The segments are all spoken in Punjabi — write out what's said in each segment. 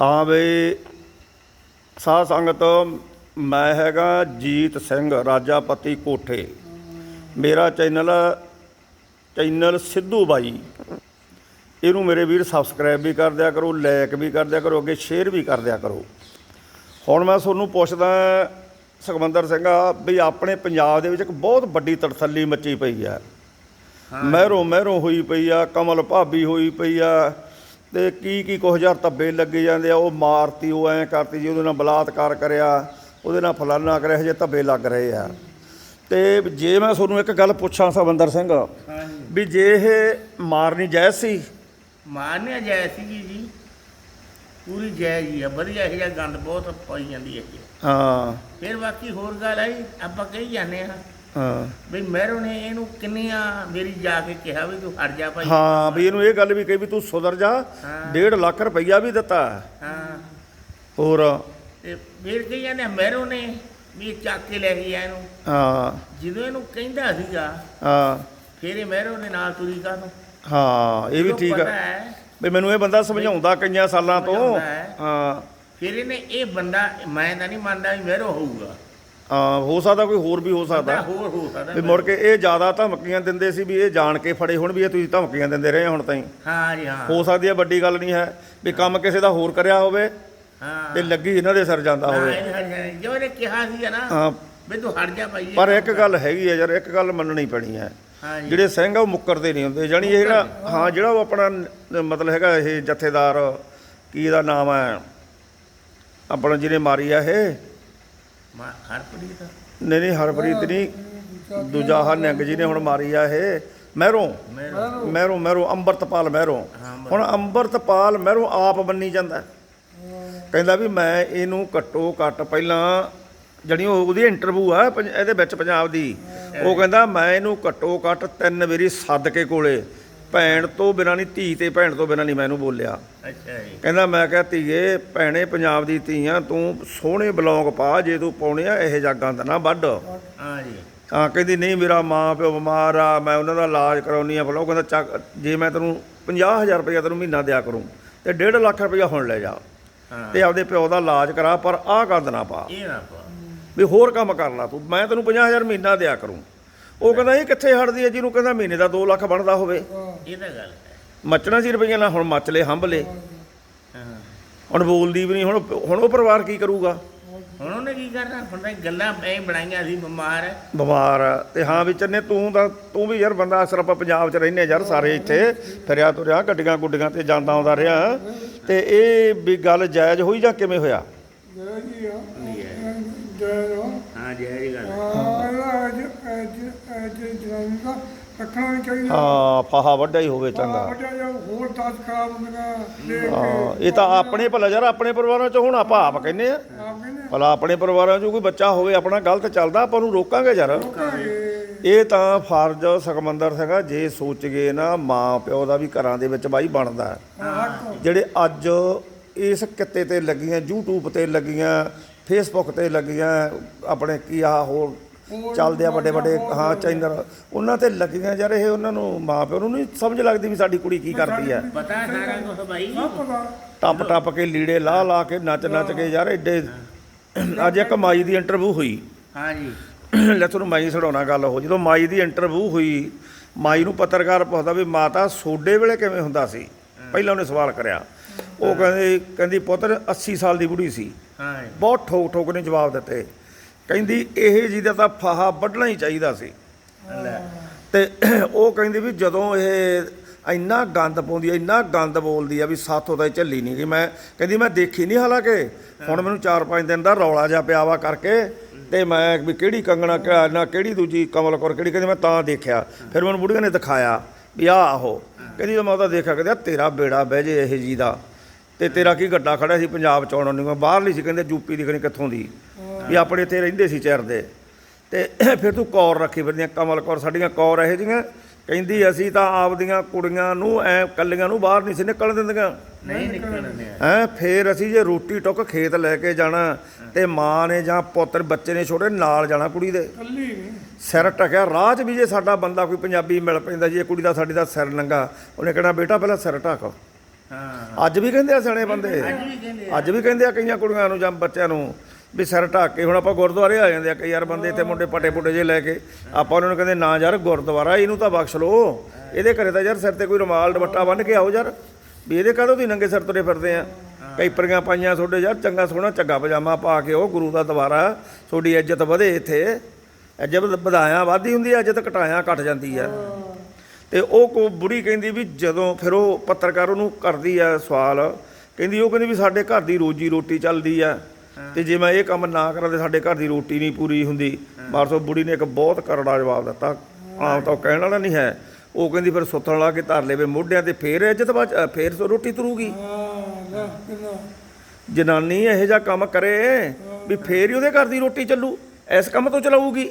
ਹਾਂ ਬਈ, ਸਾਧ ਸੰਗਤ, ਮੈਂ ਹੈਗਾ ਜੀਤ ਸਿੰਘ ਰਾਜਾਪਤੀ ਕੋਠੇ। ਮੇਰਾ ਚੈਨਲ ਚੈਨਲ ਸਿੱਧੂ ਬਾਈ। ਇਹਨੂੰ ਮੇਰੇ ਵੀਰ ਸਬਸਕ੍ਰਾਈਬ ਵੀ ਕਰ ਦਿਆ ਕਰੋ ਲਾਈਕ ਵੀ ਕਰ ਦਿਆ ਕਰੋ, ਅੱਗੇ ਸ਼ੇਅਰ ਵੀ ਕਰ ਦਿਆ ਕਰੋ। ਹੁਣ ਮੈਂ ਤੁਹਾਨੂੰ ਪੁੱਛਦਾ ਸੁਖਮੰਦਰ ਸਿੰਘਾ ਵੀ ਆਪਣੇ ਪੰਜਾਬ ਦੇ ਵਿੱਚ ਇੱਕ ਬਹੁਤ ਵੱਡੀ ਤੜਥੱਲੀ ਮੱਚੀ ਪਈ ਹੈ। ਮਹਿਰੋਂ ਮਹਿਰੋਂ ਹੋਈ ਪਈ ਆ ਕਮਲ ਭਾਬੀ ਹੋਈ ਪਈ ਆ ਤੇ ਕੀ ਕੀ ਕੁਝ ਹਜ਼ਾਰ ਧੱਬੇ ਲੱਗੇ ਜਾਂਦੇ ਆ ਉਹ ਮਾਰਤੀ ਉਹ ਐਂ ਕਰਤੀ ਜੀ ਉਹਦੇ ਨਾਲ ਬਲਾਤਕਾਰ ਕਰਿਆ ਉਹਦੇ ਨਾਲ ਫਲਾਨਾ ਕਰਿਆ ਹਜੇ ਧੱਬੇ ਲੱਗ ਰਹੇ ਆ। ਤੇ ਜੇ ਮੈਂ ਤੁਹਾਨੂੰ ਇੱਕ ਗੱਲ ਪੁੱਛਾਂ ਸੁਖਮੰਦਰ ਸਿੰਘ ਹਾਂਜੀ। ਵੀ ਜੇ ਇਹ ਮਾਰਨੀ ਜਾਇਜ਼ ਸੀ? ਮਾਨਿਆ ਜਾਇ ਸੀ ਜੀ ਪੂਰੀ ਜੈ ਜੀ ਆ ਵਧੀਆ ਇਹ ਗੰਦ ਬਹੁਤ ਪਾਈ ਜਾਂਦੀ ਹੈ। ਹਾਂ। ਫਿਰ ਬਾਕੀ ਹੋਰ ਗੱਲ ਆਈ ਆਪਾਂ ਕਹੀ ਜਾਂਦੇ ਆ ਹਾਂ। ਵੀ ਮਹਿਰੋ ਨੇ ਇਹਨੂੰ ਕਿੰਨੀਆਂ ਮੇਰੀ ਜਾ ਕੇ ਕਿਹਾ ਵੀ ਤੂੰ ਹਟ ਜਾ ਭਾਈ। ਹਾਂ ਵੀ ਇਹਨੂੰ ਇਹ ਗੱਲ ਵੀ ਕਹੀ ਵੀ ਤੂੰ ਸੁਧਰ ਜਾ। ਹਾਂ। 1.5 ਲੱਖ ਰੁਪਈਆ ਵੀ ਦਿੱਤਾ। ਹਾਂ। ਹੋਰ? ਤੇ ਫਿਰ ਕਹੀ ਜਾਂਦੇ ਆ, ਮਹਿਰੋ ਨੇ ਵੀ ਚੱਕ ਕੇ ਲੈ ਗਿਆ ਇਹਨੂੰ। ਹਾਂ। ਜਦੋਂ ਇਹਨੂੰ ਕਹਿੰਦਾ ਸੀਗਾ ਹਾਂ। ਫਿਰ ਇਹ ਮਹਿਰੋ ਨੇ ਨਾਲ ਤੁਰੀ ਕਾ ਨੂੰ ਹਾਂ ਇਹ ਵੀ ਠੀਕ ਹੈ ਵੀ ਮੈਨੂੰ ਇਹ ਬੰਦਾ ਸਮਝਾਉਂਦਾ ਕਈਆਂ ਸਾਲਾਂ ਤੋਂ। ਹਾਂ। ਫਿਰ ਇਹਨੇ ਇਹ ਬੰਦਾ ਮੈਂ ਤਾਂ ਨਹੀਂ ਮੰਨਦਾ ਵੀ ਮਹਿਰੋ ਹੋਊਗਾ। ਹਾਂ ਹੋ ਸਕਦਾ ਕੋਈ ਹੋਰ ਵੀ ਹੋ ਸਕਦਾ। ਹੋਰ ਹੋ ਸਕਦਾ ਵੀ ਮੁੜ ਕੇ ਇਹ ਜ਼ਿਆਦਾ ਧਮਕੀਆਂ ਦਿੰਦੇ ਸੀ ਵੀ ਇਹ ਜਾਣ ਕੇ ਫੜੇ ਹੁਣ ਵੀ ਇਹ ਤੁਸੀਂ ਧਮਕੀਆਂ ਦਿੰਦੇ ਰਹੇ ਹੁਣ ਤਾਈਂ। ਹਾਂ ਜੀ ਹਾਂ। ਹੋ ਸਕਦੀ ਹੈ ਵੱਡੀ ਗੱਲ ਨਹੀਂ ਹੈ ਵੀ ਕੰਮ ਕਿਸੇ ਦਾ ਹੋਰ ਕਰਿਆ ਹੋਵੇ ਹਾਂ। ਤੇ ਲੱਗੀ ਇਹਨਾਂ ਦੇ ਸਿਰ ਜਾਂਦਾ ਹੋਵੇ। ਜਾਣਾ। ਜੋ ਇਹਨੇ ਕਿਹਾ ਸੀ ਨਾ ਹਾਂ। ਵੀ ਤੂੰ ਹਟ ਜਾ ਭਾਈ ਪਰ ਇੱਕ। ਗੱਲ ਹੈਗੀ ਹੈ ਯਾਰ ਇੱਕ ਗੱਲ ਮੰਨਣੀ ਪੈਣੀ ਹੈ। ਹਾਂ ਜੀ। ਜਿਹੜੇ ਸਿੰਘ ਆ ਉਹ ਮੁੱਕਰਦੇ ਨਹੀਂ ਹੁੰਦੇ। ਜਾਨੀ ਇਹ ਜਿਹੜਾ ਹਾਂ ਜਿਹੜਾ ਉਹ ਆਪਣਾ ਨ- ਮਤਲਬ ਹੈਗਾ ਇਹ ਜਥੇਦਾਰ ਕੀ ਇਹਦਾ ਨਾਮ ਹੈ? ਆਪਣਾ ਜਿਹਨੇ ਮਾਰੀ ਆ ਇਹ। ਮਾ ਹਰਪ੍ਰੀਤ? ਨਹੀਂ ਨਹੀਂ ਹਰਪ੍ਰੀਤ ਨਹੀਂ। ਦੂਜਾ ਹਾ ਨਿੰਗ ਜੀ ਨੇ ਹੁਣ ਮਾਰੀ ਆ ਇਹ। ਮਹਿਰੋਂ। ਮਹਿਰੋਂ। ਮਹਿਰੋਂ ਅੰਮ੍ਰਿਤਪਾਲ ਮਹਿਰੋਂ। ਹੁਣ ਅੰਮ੍ਰਿਤਪਾਲ ਮਹਿਰੋਂ ਆਪ ਬੰਨੀ ਜਾਂਦਾ। ਕਹਿੰਦਾ ਵੀ ਮੈਂ ਇਹਨੂੰ ਘੱਟੋ ਘੱਟ ਪਹਿਲਾਂ ਜਣੀ ਉਹਦੀ ਇੰਟਰਵਿਊ ਆ ਇਹਦੇ ਵਿੱਚ ਪੰਜਾਬ ਦੀ ਉਹ ਕਹਿੰਦਾ ਮੈਂ ਇਹਨੂੰ ਘੱਟੋ ਘੱਟ ਤਿੰਨ ਵਾਰੀ ਸੱਦ ਕੇ ਕੋਲੇ। ਭੈਣ ਤੋਂ ਬਿਨਾਂ ਨਹੀਂ ਧੀ ਤੇ ਭੈਣ ਤੋਂ ਬਿਨਾਂ ਨਹੀਂ ਮੈਂ ਇਹਨੂੰ ਬੋਲਿਆ। ਅੱਛਾ ਜੀ। ਕਹਿੰਦਾ ਮੈਂ ਕਿਹਾ ਧੀਏ ਭੈਣੇ ਪੰਜਾਬ ਦੀ ਧੀਆਂ ਤੂੰ ਸੋਹਣੇ ਬਲੌਂਗ ਪਾ ਜੇ ਤੂੰ ਪਾਉਣੇ ਆ ਇਹ ਜਾਗਾਂ ਦਾ ਨਾ ਵੱਢ। ਹਾਂ ਜੀ। ਹਾਂ ਕਹਿੰਦੀ ਨਹੀਂ ਮੇਰਾ ਮਾਂ ਪਿਓ ਬਿਮਾਰ ਆ ਮੈਂ ਉਹਨਾਂ ਦਾ ਇਲਾਜ ਕਰਾਉਣੀ ਆ ਉਹ ਕਹਿੰਦਾ ਚੱਕ ਜੇ ਮੈਂ ਤੈਨੂੰ 50000 ਰੁਪਇਆ ਤੈਨੂੰ ਮਹੀਨਾ ਦਿਆ ਕਰੂੰ ਤੇ 1.5 ਲੱਖ ਰੁਪਇਆ ਹੁਣ ਲੈ ਜਾ। ਤੇ ਆਪਦੇ ਪਿਓ ਦਾ ਇਲਾਜ ਕਰਾ ਪਰ ਆਹ ਗੰਦ ਨਾ ਪਾ। ਇਹ ਨਾ ਪਾ। ਵੀ ਹੋਰ ਕੰਮ ਕਰ ਲਾ ਤੂੰ ਮੈਂ ਤੈਨੂੰ 50000 ਮਹੀਨਾ ਦਿਆ ਕਰੂੰ। ਉਹ ਕਹਿੰਦਾ ਇਹ ਕਿੱਥੇ ਹਟਦੀ ਹੈ? ਜਿਹਨੂੰ ਕਹਿੰਦਾ ਮਹੀਨੇ ਦਾ 2 ਲੱਖ ਬਣਦਾ ਹੋਵੇ। ਇਹ ਤਾਂ ਗੱਲ ਹੈ। ਮੱਚਣਾ ਸੀ ਰੁਪਈਆ ਨਾਲ ਹੁਣ ਮੱਚ ਲੈ ਹੰਭ ਲੈ ਹਾਂ ਹੁਣ ਬੋਲਦੀ ਵੀ ਨਹੀਂ ਹੁਣ ਹੁਣ ਉਹ ਪਰਿਵਾਰ ਕੀ ਕਰੂਗਾ? ਹੁਣ ਉਹਨੇ ਕੀ ਕਰਨਾ? ਹੁਣ ਤਾਂ ਗੱਲਾਂ ਐ ਬਣਾਈਆਂ ਸੀ ਬਿਮਾਰ ਹੈ। ਬਿਮਾਰ ਆ। ਤੇ ਹਾਂ ਵੀ ਚੰਨੇ ਤੂੰ ਤਾਂ ਤੂੰ ਵੀ ਯਾਰ ਬੰਦਾ ਅਸਰ ਆਪਾਂ ਪੰਜਾਬ 'ਚ ਰਹਿੰਦੇ ਯਾਰ ਸਾਰੇ ਇੱਥੇ। ਫਿਰਿਆ ਤੁਰਿਆ ਗੱਡੀਆਂ ਗੁੱਡੀਆਂ ਤੇ ਜਾਂਦਾ ਆਉਂਦਾ ਰਿਹਾ। ਤੇ ਇਹ ਵੀ ਗੱਲ ਜਾਇਜ਼ ਹੋਈ ਜਾਂ ਕਿਵੇਂ ਹੋਇਆ? ਜੈ ਆ। ਨਹੀਂ ਹੈ। ਹੋ ਹਾਂ ਜੀ ਇਹ ਗੱਲ ਹੈ। ਜਨਾਨੀ ਦਾ ਰੱਖਣਾ ਨਹੀਂ ਚਾਹੀਦਾ। ਹਾਂ ਫਾਹਾ ਵੱਡਾ ਹੀ ਹੋਵੇ ਚੰਗਾ। ਵੱਡਾ ਜਿਹਾ ਹੋਰ ਦਸ ਖਰਾਬ ਹੁੰਦੀਆਂ ਦੇਖ ਹਾਂ ਕੇ ਇਹ ਤਾਂ ਆਪਣੇ ਭਲਾ ਯਾਰ ਆਪਣੇ ਪਰਿਵਾਰਾਂ 'ਚ ਹੁਣ ਆਪਾਂ ਆਪ ਕਹਿੰਦੇ ਆ ਆਪ ਕਹਿੰਦੇ ਭਲਾ ਆਪਣੇ ਪਰਿਵਾਰਾਂ 'ਚ ਕੋਈ ਬੱਚਾ ਹੋਵੇ ਆਪਣਾ ਗਲਤ ਚੱਲਦਾ ਆਪਾਂ ਨੂੰ ਰੋਕਾਂਗੇ ਯਾਰ। ਇਹ ਤਾਂ ਫਰਜ਼ ਸੁਖਮੰਦਰ ਸਿੰਘਾ ਜੇ ਸੋਚ ਗਏ ਨਾ ਮਾਂ ਪਿਓ ਦਾ ਵੀ ਘਰਾਂ ਦੇ ਵਿੱਚ ਬਾਈ ਬਣਦਾ। ਹੈ। ਹੱਕ ਜਿਹੜੇ ਅੱਜ ਇਸ ਕਿੱਤੇ ਤੇ ਲੱਗੀਆਂ YouTube ਤੇ ਲੱਗੀਆਂ Facebook ਤੇ ਲੱਗੀਆਂ ਆਪਣੇ ਕੀ ਆ ਹੋਰ ਚੱਲਦੇ ਆ ਵੱਡੇ ਵੱਡੇ ਹਾਂ ਚੈਨਲ ਉਹਨਾਂ ਤੇ ਲੱਗੀਆਂ ਯਾਰ ਇਹ ਉਹਨਾਂ ਨੂੰ ਮਾਪਿਓ ਨੂੰ ਨਹੀਂ ਸਮਝ ਲੱਗਦੀ ਵੀ ਸਾਡੀ ਕੁੜੀ ਕੀ ਕਰਦੀ ਹੈ ਪਤਾ ਹੈ ਸਾਰਾ ਕੁਝ ਟੱਪ ਟੱਪ ਕੇ ਲੀੜੇ ਲਾ ਲਾ ਕੇ ਨੱਚ ਨੱਚ ਕੇ ਯਾਰ ਐਡੇ ਅੱਜ ਇੱਕ ਮਾਈ ਦੀ ਇੰਟਰਵਿਊ ਹੋਈ। ਹਾਂ ਜੀ। ਲੈ ਤੁਹਾਨੂੰ ਮਾਈ ਛਡਾਉਣਾ ਗੱਲ ਉਹ ਜਦੋਂ ਮਾਈ ਦੀ ਇੰਟਰਵਿਊ ਹੋਈ ਮਾਈ ਨੂੰ ਪੱਤਰਕਾਰ ਪੁੱਛਦਾ ਵੀ ਮਾਤਾ ਸੋਡੇ ਵੇਲੇ ਕਿਵੇਂ ਹੁੰਦਾ ਸੀ? ਪਹਿਲਾਂ ਉਹਨੇ ਸਵਾਲ ਕਰਿਆ। ਉਹ ਕਹਿੰਦੀ ਕਹਿੰਦੀ ਪੁੱਤਰ 80 ਸਾਲ ਦੀ ਬੁੜੀ ਸੀ। ਹਾਂ ਜੀ। ਬਹੁਤ ਠੋਕ ਠੋਕ ਨੇ ਜਵਾਬ ਦਿੱਤੇ। ਕਹਿੰਦੀ ਇਹ ਜੀ ਦਾ ਤਾਂ ਫਾਹਾ ਵੱਢਣਾ ਹੀ ਚਾਹੀਦਾ ਸੀ। ਲੈ। ਤੇ ਉਹ ਕਹਿੰਦੀ ਵੀ ਜਦੋਂ ਇਹ ਇੰਨਾ ਗੰਦ ਪਾਉਂਦੀ ਹੈ ਇੰਨਾ ਗੰਦ ਬੋਲਦੀ ਆ ਵੀ ਸਾਥੋਂ ਤਾਂ ਇਹ ਝੱਲੀ ਨਹੀਂ ਗਈ। ਮੈਂ ਕਹਿੰਦੀ, ਮੈਂ ਦੇਖੀ ਨਹੀਂ ਹਾਲਾਂਕਿ। ਹੁਣ ਮੈਨੂੰ 4-5 ਦਿਨ ਦਾ ਰੌਲਾ ਜਿਹਾ ਪਿਆ ਵਾ ਕਰਕੇ ਤੇ ਮੈਂ ਵੀ ਕਿਹੜੀ ਕੰਗਣਾ, ਨਾ ਕਿਹੜੀ ਦੂਜੀ ਕਮਲ ਕੌਰ ਕਿਹੜੀ ਕਹਿੰਦੀ, ਮੈਂ ਤਾਂ ਦੇਖਿਆ। ਫਿਰ ਮੈਨੂੰ ਬੁੜੀਆਂ ਨੇ ਦਿਖਾਇਆ ਵੀ ਆਹ ਆਹੋ ਕਹਿੰਦੀ ਮੈਂ ਉਹਦਾ ਦੇਖਿਆ, ਕਹਿੰਦੇ ਤੇਰਾ ਬੇੜਾ ਬਹਿ ਜੇ ਇਹ ਜੀ ਦਾ। ਤੇ ਤੇਰਾ ਕੀ ਗੱਡਾ ਖੜਾ ਸੀ ਪੰਜਾਬ ਚ ਆਉਣ ਨੂੰ? ਬਾਹਰਲੀ ਸੀ, ਕਹਿੰਦੇ ਯੂਪੀ ਦੀ ਖਣੀ ਕਿੱਥੋਂ ਦੀ? ਵੀ ਆਪਣੇ ਇੱਥੇ ਰਹਿੰਦੇ ਸੀ ਚਿਰ ਦੇ। ਤੇ ਫਿਰ ਤੂੰ ਕੌਰ ਰੱਖੀ ਫਿਰਦੀਆਂ ਕਮਲ ਕੌਰ ਸਾਡੀਆਂ ਕੌਰ ਇਹੋ ਜਿਹੀਆਂ। ਕਹਿੰਦੀ ਅਸੀਂ ਤਾਂ ਆਪਦੀਆਂ ਕੁੜੀਆਂ ਨੂੰ ਐ ਕੱਲੀਆਂ ਨੂੰ ਬਾਹਰ ਨਹੀਂ ਸੀ ਨਿਕਲਣ ਦਿੰਦੀਆਂ। ਨਹੀਂ ਨਿਕਲਣੇ ਹੈਂ ਫੇਰ ਅਸੀਂ ਜੇ ਰੋਟੀ ਟੁੱਕ ਖੇਤ ਲੈ ਕੇ ਜਾਣਾ ਤੇ ਮਾਂ ਨੇ ਜਾਂ ਪੁੱਤਰ ਬੱਚੇ ਨੇ ਛੋਟੇ ਨਾਲ ਜਾਣਾ ਕੁੜੀ ਦੇ। ਕੱਲੀ ਨਹੀਂ ਸਿਰ ਟਕਿਆ ਰਾਹ 'ਚ ਵੀ ਜੇ ਸਾਡਾ ਬੰਦਾ ਕੋਈ ਪੰਜਾਬੀ ਮਿਲ ਪੈਂਦਾ ਜੀ ਇਹ ਕੁੜੀ ਦਾ ਸਾਡੀ ਦਾ ਸਿਰ ਨੰਗਾ ਉਹਨੇ ਕਹਿਣਾ ਬੇਟਾ ਪਹਿਲਾਂ ਸਿਰ ਢੱਕ। ਹਾਂ। ਅੱਜ ਵੀ ਕਹਿੰਦੇ ਆ ਸਿਆਣੇ ਬੰਦੇ। ਅੱਜ ਵੀ ਕਹਿੰਦੇ ਆ ਕਈਆਂ ਕੁੜੀਆਂ ਨੂੰ ਜਾਂ ਬੱਚਿਆਂ ਨੂੰ ਵੀ ਸਿਰ ਢੱਕ ਕੇ ਹੁਣ ਆਪਾਂ ਗੁਰਦੁਆਰੇ ਆ ਜਾਂਦੇ ਆ ਕਈ ਯਾਰ ਬੰਦੇ ਇੱਥੇ ਮੁੰਡੇ ਪਟੇ ਪੁੱਟੇ ਜੇ ਲੈ ਕੇ, ਆਪਾਂ ਉਹਨਾਂ ਨੂੰ ਕਹਿੰਦੇ ਨਾ ਯਾਰ ਗੁਰਦੁਆਰਾ ਇਹਨੂੰ ਤਾਂ ਬਖਸ਼ ਲਓ। ਇਹਦੇ ਘਰੇ ਤਾਂ ਯਾਰ ਸਿਰ ਤੇ ਕੋਈ ਰੁਮਾਲ, ਦੁਪੱਟਾ ਬੰਨ੍ਹ ਕੇ ਆਓ ਯਾਰ। ਵੀ ਇਹਦੇ ਕਾਹਦੋਂ ਤੁਸੀਂ ਨੰਗੇ ਸਿਰ ਤੁਰੇ ਫਿਰਦੇ ਆ? ਕੈਪਰੀਆਂ ਪਾਈਆਂ ਤੁਹਾਡੇ ਯਾਰ, ਚੰਗਾ ਸੋਹਣਾ ਚੱਗਾ ਪਜਾਮਾ ਪਾ ਕੇ ਉਹ ਗੁਰੂ ਦਾ ਦੁਆਰਾ। ਤੁਹਾਡੀ ਇੱਜ਼ਤ ਵਧੇ ਇੱਥੇ। ਇੱਜ਼ਤ ਵਧਾਇਆ ਵਾਧੀ ਹੁੰਦੀ ਹੈ ਇੱਜ਼ਤ ਘਟਾਇਆ, ਘਟ ਜਾਂਦੀ ਆ। ਤੇ ਉਹ ਕੋ ਬੁੜੀ ਕਹਿੰਦੀ ਵੀ ਜਦੋਂ ਫਿਰ ਉਹ ਪੱਤਰਕਾਰ ਉਹਨੂੰ ਕਰਦੀ ਆ ਸਵਾਲ, ਕਹਿੰਦੀ ਉਹ ਕਹਿੰਦੀ ਵੀ ਸਾਡੇ ਘਰ ਦੀ ਰੋਜੀ ਰੋਟੀ ਚੱਲਦੀ ਆ। ਤੇ ਜੇ ਮੈਂ ਇਹ ਕੰਮ ਨਾ ਕਰਾਂ ਤੇ ਸਾਡੇ ਘਰ ਦੀ ਰੋਟੀ ਨਹੀਂ ਪੂਰੀ ਹੁੰਦੀ। ਮਾਰਸੋ ਬੁੜੀ ਨੇ ਇੱਕ ਬਹੁਤ ਕਰੜਾ ਜਵਾਬ ਦਿੱਤਾ। ਆਮ ਤਾਂ ਕਹਿਣ ਵਾਲਾ ਨਹੀਂ ਹੈ। ਉਹ ਕਹਿੰਦੀ ਫਿਰ ਸੁੱਤਣ ਲਾ ਕੇ ਧਰ ਲੇਵੇ ਮੋਢਿਆਂ ਤੇ ਫੇਰ ਇੱਜ਼ਤ ਬਾਅਦ ਫੇਰ ਸੋ ਰੋਟੀ ਤੁਰੂਗੀ। ਜਨਾਨੀ ਇਹੋ ਜਿਹਾ ਕੰਮ ਕਰੇ ਵੀ ਫੇਰ ਹੀ ਉਹਦੇ ਘਰ ਦੀ ਰੋਟੀ ਚੱਲੂ ਇਸ ਕੰਮ ਤੋਂ ਚਲਾਊਗੀ।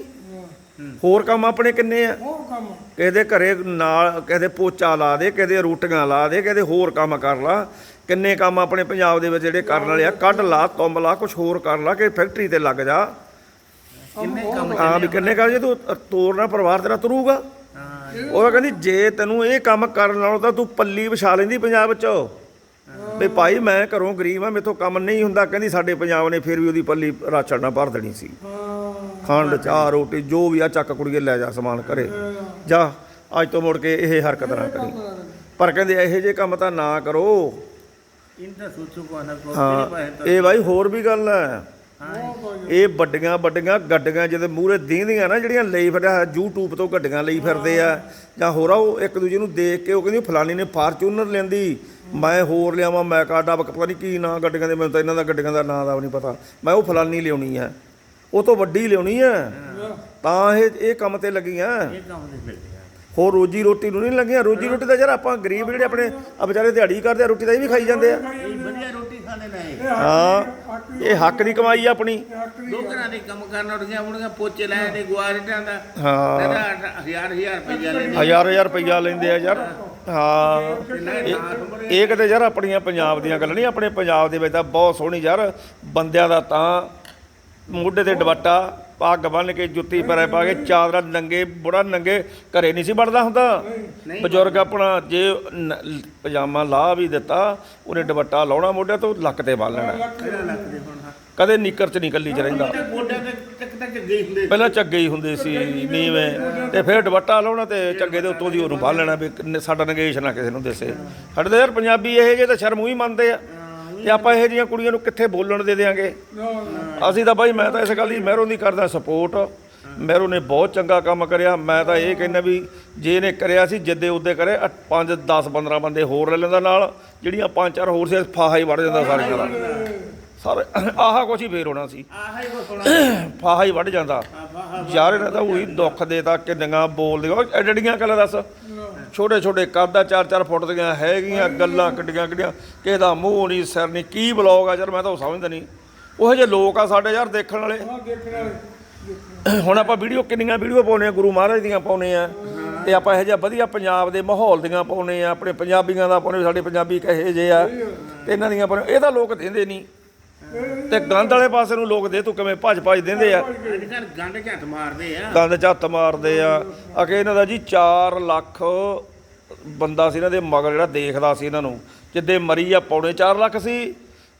ਹੋਰ ਕੰਮ ਆਪਣੇ ਕਿੰਨੇ ਆ? ਕਿਸੇ ਦੇ ਘਰੇ ਨਾਲ ਕਿਸੇ ਦੇ ਪੋਚਾ ਲਾ ਦੇ ਕਿਸੇ ਦੇ ਰੋਟੀਆਂ ਲਾ ਦੇ ਕਿਸੇ ਦੇ ਹੋਰ ਕੰਮ ਕਰ ਲਾ। ਕਿੰਨੇ ਕੰਮ ਆਪਣੇ ਪੰਜਾਬ ਦੇ ਵਿੱਚ ਜਿਹੜੇ ਕਰਨ ਵਾਲੇ ਆ ਕੱਢ ਲਾ ਤੁੰਬ ਲਾ ਕੁਝ ਹੋਰ ਕਰ ਲਾ ਕਿ ਫੈਕਟਰੀ ਤੇ ਲੱਗ ਜਾ। ਕਿੰਨੇ ਕੰਮ ਹਾਂ ਵੀ ਕਿੰਨੇ ਕਰ ਜੇ ਤੂੰ ਤੋਰਨਾ ਪਰਿਵਾਰ ਤੇਰਾ ਤੁਰੂਗਾ। ਹਾਂ ਉਹ ਕਹਿੰਦੀ ਜੇ ਤੈਨੂੰ ਇਹ ਕੰਮ ਕਰਨ ਨਾਲੋਂ ਤਾਂ ਤੂੰ ਪੱਲੀ ਵਿਛਾ ਲੈਂਦੀ ਪੰਜਾਬ 'ਚ ਵੀ ਭਾਈ ਮੈਂ ਘਰੋਂ ਗਰੀਬ ਆ ਮੇਥੋਂ ਕੰਮ ਨਹੀਂ ਹੁੰਦਾ। ਕਹਿੰਦੀ ਸਾਡੇ ਪੰਜਾਬ ਨੇ ਫਿਰ ਵੀ ਉਹਦੀ ਪੱਲੀ ਰਾਛੜ ਨਾਲ ਭਰ ਦੇਣੀ ਸੀ। ਖੰਡ ਚਾਹ ਰੋਟੀ ਜੋ ਵੀ ਆ ਚੱਕ ਕੁੜੀਏ ਲੈ ਜਾ ਸਮਾਨ ਘਰੇ। ਜਾ ਅੱਜ ਤੋਂ ਮੁੜ ਕੇ ਇਹ ਹਰਕਤ ਨਾ ਕਰੀ। ਪਰ ਕਹਿੰਦੇ ਇਹੋ ਜਿਹੇ ਕੰਮ ਤਾਂ ਨਾ ਕਰੋ। ਇਨ ਤਾਂ ਸੋਚੋ ਕੋ ਨਾ ਕੋ ਹਾਂ ਕਿਹੜੇ ਪਾਸੇ ਤੋਂ ਇਹ ਬਾਈ ਹੋਰ ਵੀ ਗੱਲ ਹੈ। ਇਹ ਵੱਡੀਆਂ ਵੱਡੀਆਂ ਗੱਡੀਆਂ ਜਿਹਦੇ ਮੂਹਰੇ ਦੀਂਦੀਆਂ ਨਾ ਜਿਹੜੀਆਂ ਲਈ ਫਿਰਦਾ YouTube ਤੋਂ ਗੱਡੀਆਂ ਲਈ ਫਿਰਦੇ ਆ। ਜਾਂ ਹੋਰ ਆ ਉਹ ਇੱਕ ਦੂਜੇ ਨੂੰ ਦੇਖ ਕੇ ਉਹ ਕਹਿੰਦੀ ਫਲਾਨੀ ਨੇ ਫਾਰਚੂਨਰ ਲੈਂਦੀ ਮੈਂ ਹੋਰ ਲਿਆਵਾਂ ਮੈਂ ਕਾਡਾ ਪਤਾ ਨਹੀਂ ਕੀ ਨਾਂ ਗੱਡੀਆਂ ਦੇ ਮੈਨੂੰ ਤਾਂ ਇਹਨਾਂ ਦਾ ਗੱਡੀਆਂ ਦਾ ਨਾਂ ਦਾ ਵੀ ਨਹੀਂ ਪਤਾ। ਮੈਂ ਉਹ ਫਲਾਨੀ ਲਿਆਉਣੀ ਆ। ਉਹ ਤੋਂ ਵੱਡੀ ਲਿਆਉਣੀ ਆ। ਤਾਂ ਇਹ ਇਹ ਕੰਮ ਤੇ ਲੱਗੀਆਂ। ਇਹ ਕੰਮ ਦੇ ਮਿਲਦੇ ਆ ਹੋਰ ਰੋਜੀ ਰੋਟੀ ਨੂੰ ਨਹੀਂ ਲੱਗੀਆਂ। ਰੋਜੀ ਰੋਟੀ ਤਾਂ ਯਾਰ ਆਪਾਂ ਗਰੀਬ ਜਿਹੜੇ ਆਪਣੇ ਆ ਵਿਚਾਰੇ ਦਿਹਾੜੀ ਕਰਦੇ ਆ ਰੋਟੀ ਤਾਂ ਇਹ ਵੀ ਖਾਈ ਜਾਂਦੇ ਆ। ਇਹ ਵਧੀਆ ਰੋਟੀ ਖਾਣੇ ਨੇ ਹਾਂ ਇਹ ਹੱਕ ਦੀ ਕਮਾਈ ਆ ਆਪਣੀ। ਦੋ ਘਰਾਂ ਦੇ ਕੰਮ ਕਰਨ ਉੱਠੀਆਂ ਮੁੜੀਆਂ ਪੋਚੇ ਲਾਏ ਤੇ ਗੁਆਰਿਆਂ ਦਾ। ਹਾਂ। ਹਜ਼ਾਰ ਹਜ਼ਾਰ ਰੁਪਈਆ ਲੈਂਦੇ ਹਜ਼ਾਰ ਹਜ਼ਾਰ ਰੁਪਈਆ ਲੈਂਦੇ ਆ ਯਾਰ। ਹਾਂ। ਇਹ- ਇਹ ਕਿਤੇ ਯਾਰ ਆਪਣੀਆਂ ਪੰਜਾਬ ਦੀਆਂ ਗੱਲਾਂ ਨਹੀਂ ਆਪਣੇ ਪੰਜਾਬ ਦੇ ਵਿੱਚ ਤਾਂ ਬਹੁਤ ਸੋਹਣੀ ਯਾਰ ਬੰਦਿਆਂ ਦਾ ਤਾਂ ਮੋਢੇ ਤੇ ਦੁਪੱਟਾ ਪੱਗ ਬੰਨ ਕੇ ਜੁੱਤੀ ਪੈਰੇ ਪਾ ਕੇ ਚਾਦਰਾ ਨੰਗੇ ਬੁੜਾ ਨੰਗੇ ਘਰੇ ਨਹੀਂ ਸੀ ਵੜਦਾ ਹੁੰਦਾ। ਬਜ਼ੁਰਗ ਆਪਣਾ ਜੇ ਪਜਾਮਾ ਲਾ ਵੀ ਦਿੱਤਾ ਉਹਨੇ ਦੁਪੱਟਾ ਲਾਉਣਾ ਮੋਢੇ ਤੋਂ ਲੱਕ ਤੇ ਬੰਨ ਲੈਣਾ। ਕਦੇ ਨਿੱਕਰ ਚ ਨਹੀਂ ਕੱਲੀ ਚ ਰਹਿੰਦਾ। ਪਹਿਲਾਂ ਝੱਗੇ ਹੀ ਹੁੰਦੇ ਸੀ ਨੀਵੇਂ। ਤੇ ਫਿਰ ਦੁਪੱਟਾ ਲਾਉਣਾ ਤੇ ਝੱਗੇ ਦੇ ਉੱਤੋਂ ਦੀ ਉਹਨੂੰ ਬੰਨ ਲੈਣਾ ਵੀ ਸਾਡਾ ਨਗੇਸ਼ ਨਾ ਕਿਸੇ ਨੂੰ ਦਿਸੇ। ਸਾਡੇ ਯਾਰ ਪੰਜਾਬੀ ਇਹ ਜੇ ਤਾਂ ਸ਼ਰਮ ਹੀ ਮੰਨਦੇ ਆ। ਤੇ ਆਪਾਂ ਇਹੋ ਜਿਹੀਆਂ ਕੁੜੀਆਂ ਨੂੰ ਕਿੱਥੇ ਬੋਲਣ ਦੇ ਦੇਾਂਗੇ ਅਸੀਂ ਤਾਂ ਬਾਈ ਮੈਂ ਤਾਂ ਇਸ ਗੱਲ ਦੀ ਮਹਿਰੋਂ ਦੀ ਕਰਦਾ ਸਪੋਰਟ ਮਹਿਰੋਂ ਨੇ ਬਹੁਤ ਚੰਗਾ ਕੰਮ ਕਰਿਆ। ਮੈਂ ਤਾਂ ਇਹ ਕਹਿੰਦਾ ਵੀ ਜੇ ਇਹਨੇ ਕਰਿਆ ਸੀ ਜਿੱਦੇ ਉਹਦੇ ਕਰੇ 5 10 15 ਬੰਦੇ ਹੋਰ ਲੈ ਲੈਂਦਾ ਨਾਲ ਜਿਹੜੀਆਂ ਪੰਜ ਚਾਰ ਹੋਰ ਸੀ ਫਾਹਾ ਹੀ ਵੜ ਜਾਂਦਾ ਸਾਰੀਆਂ ਦਾ ਸਾਰੇ ਆਹ ਕੁਛ ਹੀ ਫੇਰ ਹੋਣਾ ਸੀ। ਆਹ ਹੀ ਕੋ ਸੁਣਾ ਫਾਹਾ ਹੀ ਵੱਢ ਜਾਂਦਾ। ਯਾਰ ਇਹਨਾਂ ਤਾਂ ਉਹੀ ਦੁੱਖ ਦੇਤਾ ਕਿੰਨੀਆਂ ਬੋਲਦੇ ਐਡੜੀਆਂ ਕੱਲ ਦੱਸ। ਛੋਟੇ ਛੋਟੇ ਕੱਦ ਚਾਰ ਚਾਰ ਫੁੱਟ ਦੀਆਂ ਹੈਗੀਆਂ ਗੱਲਾਂ ਕੱਡੀਆਂ ਕੱਡੀਆਂ। ਕਿਸੇ ਦਾ ਮੂੰਹ ਨਹੀਂ ਸਿਰ ਨਹੀਂ ਕੀ ਬਲੌਗ ਆ ਯਾਰ ਮੈਂ ਤਾਂ ਉਹ ਸਮਝਦਾ ਨਹੀਂ। ਉਹੋ ਜਿਹੇ ਲੋਕ ਆ ਸਾਡੇ ਯਾਰ ਦੇਖਣ ਵਾਲੇ। ਹੁਣ ਆਪਾਂ ਵੀਡੀਓ ਕਿੰਨੀਆਂ ਵੀਡੀਓ ਪਾਉਨੇ ਆ ਗੁਰੂ ਮਹਾਰਾਜ ਦੀਆਂ ਪਾਉਨੇ ਆ। ਤੇ ਆਪਾਂ ਇਹੋ ਜਿਹਾ ਵਧੀਆ ਪੰਜਾਬ ਦੇ ਮਾਹੌਲ ਦੀਆਂ ਪਾਉਨੇ ਆ ਆਪਣੇ ਪੰਜਾਬੀਆਂ ਦਾ ਪਾਉਨੇ ਸਾਡੇ ਪੰਜਾਬੀ ਕਹੇ ਜੇ ਆ। ਤੇ ਇਹਨਾਂ ਦੀਆਂ ਪਾਉਨੇ ਇਹ ਤਾਂ ਲੋਕ ਦਿੰਦੇ ਨਹੀਂ। ਤੇ ਗੰਦ ਵਾਲੇ ਪਾਸੇ ਨੂੰ ਲੋਕ ਦੇ ਤੂੰ ਕਿਵੇਂ ਭੱਜ ਭੱਜ ਦਿੰਦੇ ਆ? ਅੱਜ ਕੱਲ ਗੰਢ ਝੱਟ ਮਾਰਦੇ ਆ। ਦੰਦ ਝੱਤ ਮਾਰਦੇ ਆ। ਅਕੇ ਇਹਨਾਂ ਦਾ ਜੀ 4 ਲੱਖ ਬੰਦਾ ਸੀ ਇਹਨਾਂ ਦੇ ਮਗਰ ਜਿਹੜਾ ਦੇਖਦਾ ਸੀ ਇਹਨਾਂ ਨੂੰ। ਜਿੱਦੇ ਮਰੀ ਆ ਪੌਣੇ 4 ਲੱਖ ਸੀ।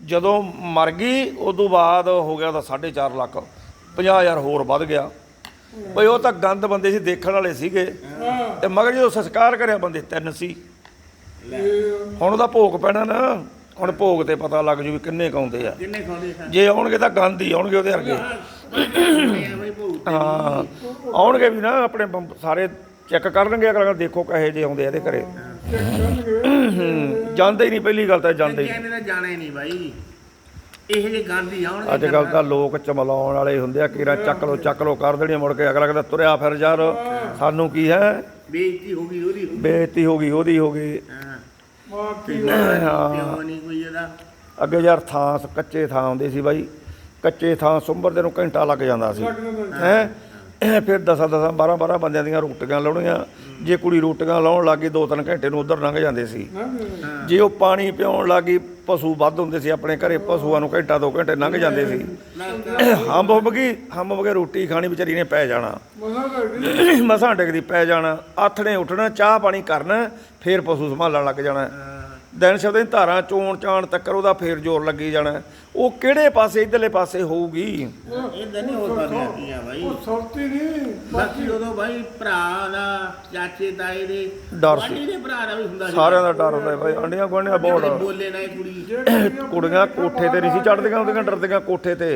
ਜਦੋਂ ਮਰ ਗਈ ਉਦੋਂ ਬਾਅਦ ਹੋ ਗਿਆ ਤਾਂ 4.5 ਲੱਖ। 50000 ਹੋਰ ਵੱਧ ਗਿਆ। ਬਈ ਉਹ ਤਾਂ ਗੰਦ ਬੰਦੇ ਸੀ ਦੇਖਣ ਵਾਲੇ ਸੀਗੇ। ਤੇ ਮਗਰ ਜਦੋਂ ਸੰਸਕਾਰ ਕਰਿਆ ਬੰਦੇ ਤਿੰਨ ਸੀ। ਹੁਣ ਉਹਦਾ ਭੋਗ ਪੈਣਾ ਨਾ। ਹੁਣ ਭੋਗ ਤੇ ਪਤਾ ਲੱਗ ਜੂ ਵੀ ਕਿੰਨੇ ਕਾਉਂਦੇ ਆ। ਕਿੰਨੇ ਖਾਂਦੇ ਜੇ ਆਉਣਗੇ ਤਾਂ ਗੰਦ ਹੀ ਆਉਣਗੇ ਉਹਦੇ ਵਰਗੇ। ਹਾਂ ਆਉਣਗੇ ਵੀ ਨਾ ਆਪਣੇ ਬੰਬ- ਸਾਰੇ ਚੈੱਕ ਕਰਨਗੇ ਅਗਲਾ ਕਹਿੰਦਾ ਦੇਖੋ ਕਹੇ ਜੇ ਆਉਂਦੇ ਆ ਇਹਦੇ ਘਰੇ। ਜਾਂਦੇ ਹੀ ਨਹੀਂ ਪਹਿਲੀ ਗੱਲ ਤਾਂ ਜਾਂਦੇ ਹੀ ਨਹੀਂ। ਕਹਿੰਦੇ ਤਾਂ ਜਾਣਾ ਹੀ ਨਹੀਂ ਬਾਈ। ਇਹ ਜੇ ਗੰਦ ਹੀ ਆਉਣਗੇ ਅੱਜ ਕੱਲ ਤਾਂ ਲੋਕ ਚਮਲਾਉਣ ਵਾਲੇ ਹੁੰਦੇ ਆ ਕੀਰਾ ਚੱਕ ਲੋ ਚੱਕ ਲੋ ਕਰ ਦੇਣੀ ਮੁੜ ਕੇ। ਅਗਲਾ ਕਹਿੰਦਾ ਤੁਰਿਆ ਫਿਰ ਯਾਰ ਸਾਨੂੰ ਕੀ ਹੈ? ਬੇਇੱਜ਼ਤੀ ਹੋ ਗਈ ਉਹਦੀ। ਬੇਇੱਜ਼ਤੀ ਹੋ ਗਈ ਉਹਦੀ ਹੋ ਗਈ। ਬਾਕੀ ਕਿਉਂ ਨਹੀਂ ਕੋਈ ਇਹਦਾ। ਅੱਗੇ ਯਾਰ ਥਾਂ ਕੱਚੇ ਥਾਂ ਹੁੰਦੇ ਸੀ ਬਾਈ। ਕੱਚੇ ਥਾਂ ਸੁੰਬਰਦੇ ਨੂੰ ਘੰਟਾ ਲੱਗ ਜਾਂਦਾ ਸੀ। ਹੈ? ਫਿਰ ਦਸਾਂ ਦਸਾਂ 12 12 ਬੰਦਿਆਂ ਦੀਆਂ ਰੋਟੀਆਂ ਲਾਉਣੀਆਂ। ਜੇ ਕੁੜੀ ਰੋਟੀਆਂ ਲਾਉਣ ਲੱਗੀ ਦੋ ਤਿੰਨ ਘੰਟੇ ਨੂੰ ਉਧਰ ਲੰਘ ਜਾਂਦੇ ਸੀ। ਜੇ ਉਹ ਪਾਣੀ ਪਿਆਉਣ ਲੱਗੀ ਪਸ਼ੂ ਵੱਧ ਹੁੰਦੇ ਸੀ ਆਪਣੇ ਘਰੇ, ਪਸ਼ੂਆਂ ਨੂੰ ਘੰਟਾ ਦੋ ਘੰਟੇ ਲੰਘ ਜਾਂਦੇ ਸੀ। ਹੰਬ ਹੰਬ ਗਈ, ਹੰਬ ਹੰਬ ਕੇ ਰੋਟੀ ਖਾਣੀ ਵਿਚਾਰੀ ਨੇ ਪੈ ਜਾਣਾ। ਮਸਾਂ ਡਿੱਗਦੀ, ਪੈ ਜਾਣਾ। ਆਥਣੇ ਉੱਠਣਾ, ਚਾਹ ਪਾਣੀ ਕਰਨਾ, ਫੇਰ ਪਸ਼ੂ ਸੰਭਾਲਣ ਲੱਗ ਜਾਣਾ। ਦਿਨ ਸ਼ਬਦ ਦੀ ਧਾਰਾਂ ਚੋਣ ਚਾਣ ਤੱਕਰ ਉਹਦਾ ਫੇਰ ਜ਼ੋਰ ਲੱਗੀ ਜਾਣਾ। ਉਹ ਕਿਹੜੇ ਪਾਸੇ ਇਧਰਲੇ ਪਾਸੇ ਹੋਊਗੀ? ਇਹ ਨਹੀਂ ਹੋ ਸਕਦਾ ਕੀ ਆ ਬਾਈ। ਉਹ ਸੁਰਤੀ ਨਹੀਂ ਬਾਕੀ ਉਦੋਂ ਬਾਈ ਭਰਾ ਦਾ ਚਾਚੇ ਤਾਏ ਦੇ ਡਰ ਸੀ। ਗੁਆਂਢੀ ਦੇ ਭਰਾ ਦਾ ਵੀ ਹੁੰਦਾ ਸੀ। ਸਾਰਿਆਂ ਦਾ ਡਰ ਹੁੰਦਾ ਬਾਈ ਆਂਡੀਆਂ ਗੁਆਂਢੀਆਂ ਬਹੁਤ ਜਿਹੜੇ ਡਰ ਬੋਲੇ ਨਾ ਇਹ ਕੁੜੀ। ਕੁੜੀਆਂ ਕੋਠੇ ਤੇ ਨਹੀਂ ਸੀ ਚੜਦੀਆਂ ਉਹਦੀਆਂ ਡਰਦੀਆਂ ਕੋਠੇ ਤੇ।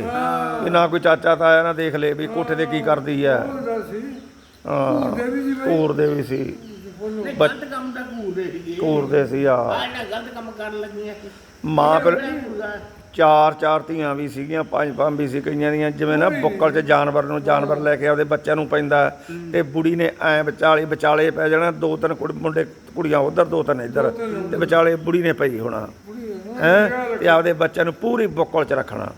ਵੀ ਨਾ ਕੋਈ ਚਾਚਾ ਤਾਇਆ ਨਾ ਦੇਖ ਲੇ ਵੀ ਕੋਠੇ ਤੇ ਕੀ ਕਰਦੀ ਆ ਉਹਦਾ ਸੀ। ਹਾਂ ਦੇਵੀ ਜੀ ਬਈ। ਘੂਰਦੇ ਵੀ ਸੀ। ਗਲਤ ਕੰਮ ਘੂਰਦੇ ਸੀਗੇ ਘੂਰਦੇ ਸੀ ਆ। ਆ ਇਹਨਾਂ ਗਲਤ ਕੰਮ ਕਰਨ ਲੱਗੀਆਂ ਸੀ। ਮਾਂ ਫਿਰ ਘੂਰਦਾ। ਚਾਰ ਚਾਰ ਧੀਆਂ ਵੀ ਸੀਗੀਆਂ ਪੰਜ ਪੰਜ ਵੀ ਸੀ ਕਈਆਂ ਦੀਆਂ ਜਿਵੇਂ ਨਾ ਬੁੱਕਲ 'ਚ ਜਾਨਵਰ ਨੂੰ ਜਾਨਵਰ ਲੈ ਕੇ ਆਪਦੇ ਬੱਚਿਆਂ ਨੂੰ ਪੈਂਦਾ ਤੇ ਬੁੜੀ ਨੇ ਐ ਵਿਚਾਲੇ ਵਿਚਾਲੇ ਪੈ ਜਾਣਾ ਦੋ ਤਿੰਨ ਕੁੜ ਮੁੰਡੇ ਕੁੜੀਆਂ ਉਧਰ ਦੋ ਤਿੰਨ ਇੱਧਰ ਤੇ ਵਿਚਾਲੇ ਬੁੜੀ ਨੇ ਪਈ ਹੋਣਾ। ਹੈ? ਤੇ ਆਪਦੇ ਬੱਚਿਆਂ ਨੂੰ ਪੂਰੀ ਬੁੱਕਲ 'ਚ ਰੱਖਣਾ।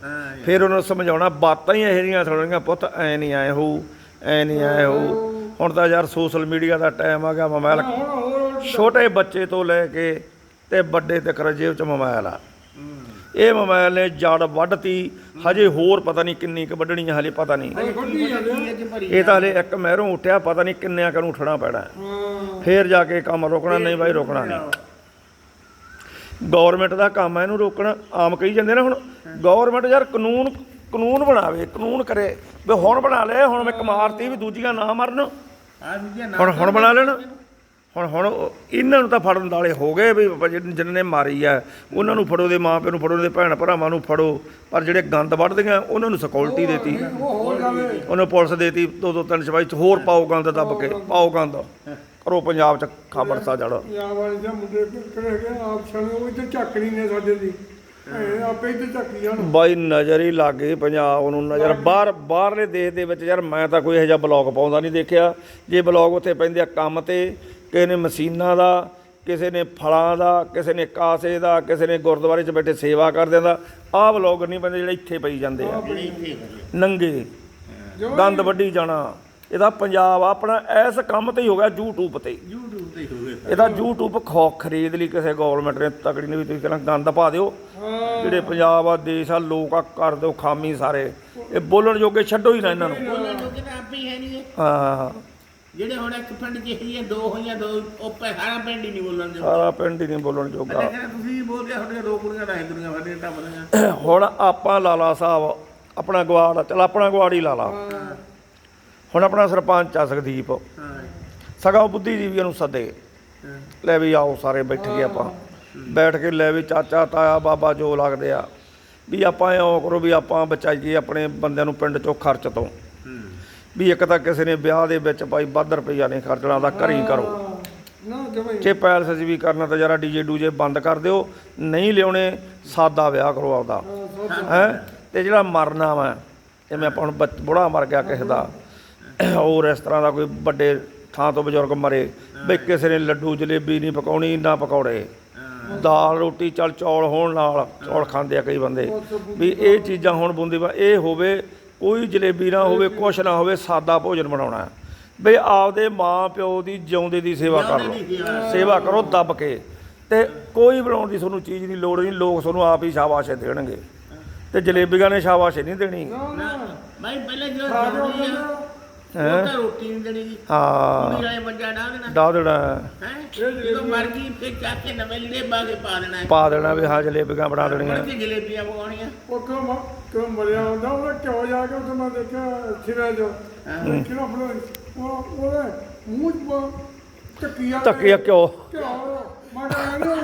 ਫਿਰ ਉਹਨਾਂ ਨੂੰ ਸਮਝਾਉਣਾ ਬਾਤਾਂ ਹੀ ਇਹੋ ਜਿਹੀਆਂ ਥੋੜੀਆਂ ਪੁੱਤ ਐ ਨਹੀਂ ਆਏ ਹੋਊ ਐ ਨਹੀਂ ਆਏ ਹੋਊ। ਹੁਣ ਤਾਂ ਯਾਰ ਸੋਸ਼ਲ ਮੀਡੀਆ ਦਾ ਟਾਈਮ ਆ ਗਿਆ ਮੋਬਾਈਲ ਹੁਣ ਹੋਰ ਛੋਟੇ ਬੱਚੇ ਤੋਂ ਲੈ ਕੇ ਤੇ ਵੱਡੇ ਤੱਕ ਜੇਬ 'ਚ ਮੋਬਾਈਲ ਆ। ਇਹ ਮੋਬਾਈਲ ਨੇ ਜੜ ਵੱਢਤੀ ਹਜੇ ਹੋਰ ਪਤਾ ਨਹੀਂ ਕਿੰਨੀ ਕੁ ਵੱਢਣੀ ਹੈ ਹਲੇ ਪਤਾ ਨਹੀਂ। ਇਹ ਤਾਂ ਹਲੇ ਇੱਕ ਮਹਿਰੋਂ ਉੱਠਿਆ ਪਤਾ ਨਹੀਂ ਕਿੰਨਿਆਂ ਕੁ ਨੂੰ ਉੱਠਣਾ ਪੈਣਾ। ਫੇਰ ਜਾ ਕੇ ਕੰਮ ਰੋਕਣਾ ਨਹੀਂ ਬਾਈ ਰੋਕਣਾ ਨਹੀਂ। ਗਵਰਨਮੈਂਟ ਦਾ ਕੰਮ ਹੈ ਇਹਨੂੰ ਰੋਕਣਾ ਆਮ ਕਹੀ ਜਾਂਦੇ ਨਾ ਹੁਣ। ਗਵਰਨਮੈਂਟ ਯਾਰ ਕਾਨੂੰਨ ਕਾਨੂੰਨ ਬਣਾਵੇ ਕਾਨੂੰਨ ਕਰੇ। ਵੀ ਹੁਣ ਬਣਾ ਲਏ ਹੁਣ ਮੈਂ ਮਾਰਤੀ ਵੀ ਦੂਜੀਆਂ ਨਾ ਮਰਨ। ਹੁਣ ਹੁਣ ਬਣਾ ਲੈਣ। ਹੁਣ ਹੁਣ ਇਹਨਾਂ ਨੂੰ ਤਾਂ ਫੜਨ ਵਾਲੇ ਹੋ ਗਏ ਵੀ ਜਿਹਨ- ਜਿਨ੍ਹਾਂ ਨੇ ਮਾਰੀ ਆ ਉਹਨਾਂ ਨੂੰ ਫੜੋ ਦੇ ਮਾਂ ਪਿਓ ਨੂੰ ਫੜੋ ਦੇ ਭੈਣ ਭਰਾਵਾਂ ਨੂੰ ਫੜੋ ਪਰ ਜਿਹੜੇ ਗੰਦ ਵੱਢਦੀਆਂ ਉਹਨਾਂ ਨੂੰ ਸਿਕਿਉਰਿਟੀ ਦੇਤੀ। ਉਹਨੂੰ ਪੁਲਿਸ ਦੇਤੀ ਦੋ ਦੋ ਤਿੰਨ ਸਿਪਾਹੀ ਹੋਰ ਪਾਓ ਗੰਦ ਦੱਬ ਕੇ ਪਾਓ ਗੰਦ। ਕਰੋ ਪੰਜਾਬ ਚ ਖਬਰਸਾ ਜੜ। ਪੰਜਾਬ ਵਾਲੇ ਦੇ ਮੁੰਡੇ ਕਿਹੜੇ ਹੈਗੇ ਆ, ਆਪ ਛਾਣੇ ਉਹ ਇੱਥੇ ਝੱਕ ਨਹੀਂ ਨੇ ਸਾਡੇ ਦੀ। ਇਹ ਆਪੇ ਇੱਥੇ ਝੱਕੀ ਜਾਣ। ਬਾਈ ਨਜ਼ਰ ਹੀ ਲੱਗ ਗਈ ਪੰਜਾਬ ਨੂੰ ਨਜ਼ਰ ਬਾਹਰ ਬਾਹਰਲੇ ਦੇਸ਼ ਦੇ ਵਿੱਚ ਯਾਰ ਮੈਂ ਤਾਂ ਕੋਈ ਇਹੋ ਜਿਹਾ ਬਲੌਗ ਪਾਉਂਦਾ ਨਹੀਂ ਦੇਖਿਆ। ਜੇ ਬਲੌਗ ਉੱਥੇ ਪੈਂਦੇ ਆ ਕੰਮ ਤੇ ਕਿਸੇ ਨੇ ਮਸ਼ੀਨਾਂ ਦਾ ਕਿਸੇ ਨੇ ਫਲਾਂ ਦਾ ਕਿਸੇ ਨੇ ਕਾਸੇ ਦਾ ਕਿਸੇ ਨੇ ਗੁਰਦੁਆਰੇ 'ਚ ਬੈਠੇ ਸੇਵਾ ਕਰਦਿਆਂ ਦਾ ਆਹ ਬਲੌਗ ਨਹੀਂ ਪੈਂਦੇ ਜਿਹੜੇ ਇੱਥੇ ਪਈ ਜਾਂਦੇ ਆ। ਨੰਗੇ ਗੰਦ ਵੱਢੀ ਜਾਣਾ। ਇਹਦਾ ਪੰਜਾਬ ਆਪਣਾ ਇਸ ਕੰਮ ਤੇ ਹੀ ਹੋ ਗਿਆ YouTube ਤੇ। YouTube ਤੇ ਹੋਵੇ ਇਹਦਾ YouTube ਖੋ ਖਰੀਦ ਲਈ ਕਿਸੇ ਗਵਰਨਮੈਂਟ ਨੇ ਤਕੜੀ ਨੇ ਵੀ ਤੁਸੀਂ ਕਹਿੰਦਾ ਗੰਦ ਪਾ ਦਿਓ। ਜਿਹੜੇ ਪੰਜਾਬ ਆ ਦੇਸ਼ ਆ ਲੋਕ ਆ ਕਰ ਦਿਓ ਖਾਮੀ ਸਾਰੇ। ਇਹ ਬੋਲਣ ਜੋਗੇ ਛੱਡੋ ਹੀ ਨਾ ਇਹਨਾਂ ਨੂੰ। ਬੋਲਣ ਜੋਗੇ ਤਾਂ ਆਪੇ ਹੀ ਹੈ ਨਹੀਂ ਹਾਂ। ਜਿਹੜੇ ਹੁਣ ਇੱਕ ਪਿੰਡ ਚ ਹੀ ਦੋ ਹੋਈਆਂ ਦੋ ਉਹ ਸਾਰਾ ਪਿੰਡ ਹੀ ਨਹੀਂ ਬੋਲਣ ਦੇ ਸਾਰਾ ਪਿੰਡ ਹੀ ਨਹੀਂ ਬੋਲਣ ਜੋਗਾ। ਤੁਸੀਂ ਬੋਲਦੇ ਤੁਹਾਡੀਆਂ ਦੋ ਕੁੜੀਆਂ ਦਾ ਹਿੰਦੂਆਂ ਸਾਡੇ ਟੱਪਦੀਆਂ ਹੁਣ ਆਪਾਂ ਲਾਲਾ ਸਾਹਿਬ ਆਪਣਾ ਗਵਾੜ ਚਲ ਆਪਣਾ ਗਵਾੜ ਹੀ ਲਾ ਲਾ। ਹੁਣ ਆਪਣਾ ਸਰਪੰਚ ਆ ਸੁਖਦੀਪ। ਹਾਂ। ਸਗਾ ਬੁੱਧੀਜੀਵੀਆਂ ਨੂੰ ਸੱਦੇ। ਹਾਂ। ਲੈ ਵੀ ਆਓ ਸਾਰੇ ਬੈਠ ਗਏ ਆਪਾਂ। ਬੈਠ ਕੇ ਲੈ ਵੀ ਚਾਚਾ ਤਾਇਆ ਬਾਬਾ ਜੋ ਲੱਗਦੇ ਆ। ਵੀ ਆਪਾਂ ਇਉਂ ਕਰੋ ਵੀ ਆਪਾਂ ਬਚਾਈਏ ਆਪਣੇ ਬੰਦਿਆਂ ਨੂੰ ਪਿੰਡ ਚੋਂ ਖਰਚ ਤੋਂ। ਹੂੰ। ਵੀ ਇੱਕ ਤਾਂ ਕਿਸੇ ਨੇ ਵਿਆਹ ਦੇ ਵਿੱਚ ਭਾਈ ਵੱਧ ਰੁਪਈਆ ਨਹੀਂ ਖਰਚਣਾ ਦਾ ਘਰ ਹੀ ਕਰੋ। ਨਾ ਜਮੇ ਜੇ ਪੈਲਸ 'ਚ ਵੀ ਕਰਨਾ ਤਾਂ ਜਰਾ ਡੀਜੇ ਡੂਜੇ ਬੰਦ ਕਰ ਦਿਓ ਨਹੀਂ ਲਿਆਉਣੇ ਸਾਦਾ ਵਿਆਹ ਕਰੋ ਆਪਦਾ। ਹੈ ਤੇ ਜਿਹੜਾ ਮਰਨਾ ਵਾ ਜਿਵੇਂ ਆਪਾਂ ਹੁਣ ਬੱਚ- ਬੁੜਾ ਮਰ ਗਿਆ ਕਿਸੇ ਦਾ ਹੋਰ ਇਸ ਤਰ੍ਹਾਂ ਦਾ ਕੋਈ ਵੱਡੇ ਥਾਂ ਤੋਂ ਬਜ਼ੁਰਗ ਮਰੇ ਵੀ ਕਿਸੇ ਨੇ ਲੱਡੂ ਜਲੇਬੀ ਨਹੀਂ ਪਕਾਉਣੀ ਨਾ ਪਕੌੜੇ। ਦਾਲ ਰੋਟੀ ਚੱਲ ਚੌਲ ਹੋਣ ਨਾਲ ਚੌਲ ਖਾਂਦੇ ਆ ਕਈ ਬੰਦੇ। ਵੀ ਇਹ ਚੀਜ਼ਾਂ ਹੁਣ ਬੁੰਦੀ ਵਾ ਇਹ ਹੋਵੇ ਕੋਈ ਜਲੇਬੀ ਨਾ ਹੋਵੇ ਕੁਛ ਨਾ ਹੋਵੇ ਸਾਦਾ ਭੋਜਨ ਬਣਾਉਣਾ ਬਈ ਆਪਦੇ ਮਾਂ ਪਿਓ ਦੀ ਜਿਉਂਦੇ ਦੀ ਸੇਵਾ ਕਰ ਲਓ ਸੇਵਾ ਕਰੋ ਦੱਬ ਕੇ। ਤੇ ਕੋਈ ਬਣਾਉਣ ਦੀ ਤੁਹਾਨੂੰ ਚੀਜ਼ ਦੀ ਲੋੜ ਨਹੀਂ ਲੋਕ ਤੁਹਾਨੂੰ ਆਪ ਹੀ ਸ਼ਾਬਾਸ਼ ਦੇਣਗੇ। ਤੇ ਜਲੇਬੀਆਂ ਨੇ ਸ਼ਾਬਾਸ਼ ਨਹੀਂ ਦੇਣੀ। ਭਾਈ ਪਹਿਲਾਂ ਜੋ ਜ਼ਰੂਰੀ ਆ ਉਹ ਤਾਂ ਰੋਟੀ ਨਹੀਂ ਦੇਣੀ ਜੀ। ਹਾਂ। ਵਾਲੇ ਬੰਜਾ ਡਾ ਦੇਣਾ। ਡਾ ਦੇਣਾ। ਹੈ? ਜਦੋਂ ਮਰ ਗਈ ਫਿਰ ਚੱਕ ਕੇ ਨਵੇਂ ਲੀੜੇ ਪਾ ਕੇ ਪਾ ਦੇਣਾ। ਪਾ ਦੇਣਾ ਵੀ ਹਾਂ ਜਲੇਬੀਆਂ ਬਣਾ ਦੇਣੀਆਂ। ਕੇ ਜਲੇਬੀਆਂ ਪਕਾਉਣੀਆਂ? ਉਹ ਕਿਉਂ ਮ- ਕਿਉਂ ਮਰਿਆ ਹੁੰਦਾ? ਉਹ ਕਿਉਂ ਜਾ ਕੇ ਉੱਥੇ ਮੈਂ ਦੇਖਿਆ ਸਿਰੇ ਜੋ ਉਹ ਮੂੰਹ ਪ- ਚੱਕੀ ਆ ਧੱਕਿਆ ਕਿਉਂ ਕਿਉਂ ਮੈਂ ਕਹਿੰਦਾ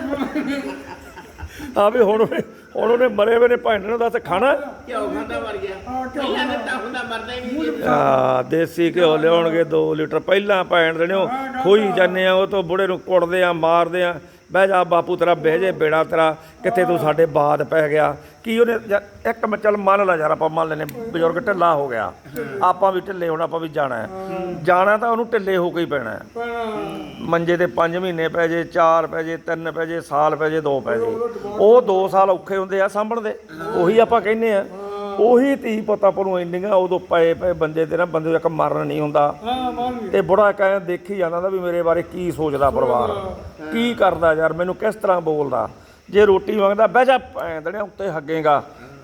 ਆ ਵੀ ਹੁਣ ਉਹਨੇ- ਹੁਣ ਉਹਨੇ ਮਰੇ ਵੇ ਨੇ ਭੈਣ ਨੂੰ ਦੱਸ ਖਾਣਾ? ਘਿਓ ਖਾਂਦਾ ਮਰ ਗਿਆ। ਪਹਿਲਾਂ ਦਿੱਤਾ ਹੁੰਦਾ ਮਰਦਾ ਹੀ ਨਹੀਂ। ਆ ਦੇਸੀ ਘਿਓ ਲਿਆਉਣਗੇ 2 ਲੀਟਰ। ਪਹਿਲਾਂ ਭੈਣ ਦੇਣਿਓ ਖੋਈ ਜਾਂਦੇ ਆ ਉਹ ਤੋਂ ਬੁੜੇ ਨੂੰ ਕੁੱਟਦੇ ਆ ਮਾਰਦੇ ਆ। ਬਹਿ ਜਾ ਬਾਪੂ ਤੇਰਾ ਬਹਿ ਜੇ ਬੇੜਾ ਤੇਰਾ, ਕਿੱਥੇ ਤੂੰ ਸਾਡੇ ਬਾਦ ਪੈ ਗਿਆ? ਕੀ ਉਹਨੇ ਯਾਰ ਇੱਕ ਮੈਂ ਚੱਲ ਮੰਨ ਲਾ ਯਾਰ ਆਪਾਂ ਮੰਨ ਲੈਨੇ ਬਜ਼ੁਰਗ ਢਿੱਲਾ ਹੋ ਗਿਆ। ਆਪਾਂ ਵੀ ਢਿੱਲੇ ਹੋਣਾ ਆਪਾਂ ਵੀ ਜਾਣਾ ਹੈ। ਜਾਣਾ ਤਾਂ ਉਹਨੂੰ ਢਿੱਲੇ ਹੋ ਕੇ ਹੀ ਪੈਣਾ ਹੈ। ਮੰਜੇ ਤੇ 5 ਮਹੀਨੇ ਪੈ ਜੇ 4 ਪੈ ਜੇ 3 ਪੈ ਜੇ, ਸਾਲ ਪੈ ਜੇ 2 ਪੈ ਜੇ। ਉਹ 2 ਸਾਲ ਔਖੇ ਹੁੰਦੇ ਆ ਸਾਂਭਣ ਦੇ। ਉਹੀ ਆਪਾਂ ਕਹਿੰਦੇ ਆ ਉਹੀ ਧੀ ਪੁੱਤ ਆਪਾਂ ਨੂੰ ਇੰਨੀਆਂ ਉਦੋਂ ਪਏ ਪਏ ਬੰਦੇ ਤੇ ਨਾ ਬੰਦੇ ਦਾ ਇੱਕ ਮਰਨ ਨਹੀਂ ਹੁੰਦਾ। ਹਾਂ ਮਾਨ ਤੇ ਬੁੜਾ ਕਹਿ ਦੇਖੀ ਜਾਂਦਾ ਹੁੰਦਾ ਵੀ ਮੇਰੇ ਬਾਰੇ ਕੀ ਸੋਚਦਾ ਪਰਿਵਾਰ। ਕੀ ਕਰਦਾ ਯਾਰ ਮੈਨੂੰ ਕਿਸ ਤਰ੍ਹਾਂ ਬੋਲਦਾ? ਜੇ ਰੋਟੀ ਮੰਗਦਾ ਬਹਿ ਜਾ ਦੜਿਆ ਉੱਤੇ ਹੱਗੇਗਾ।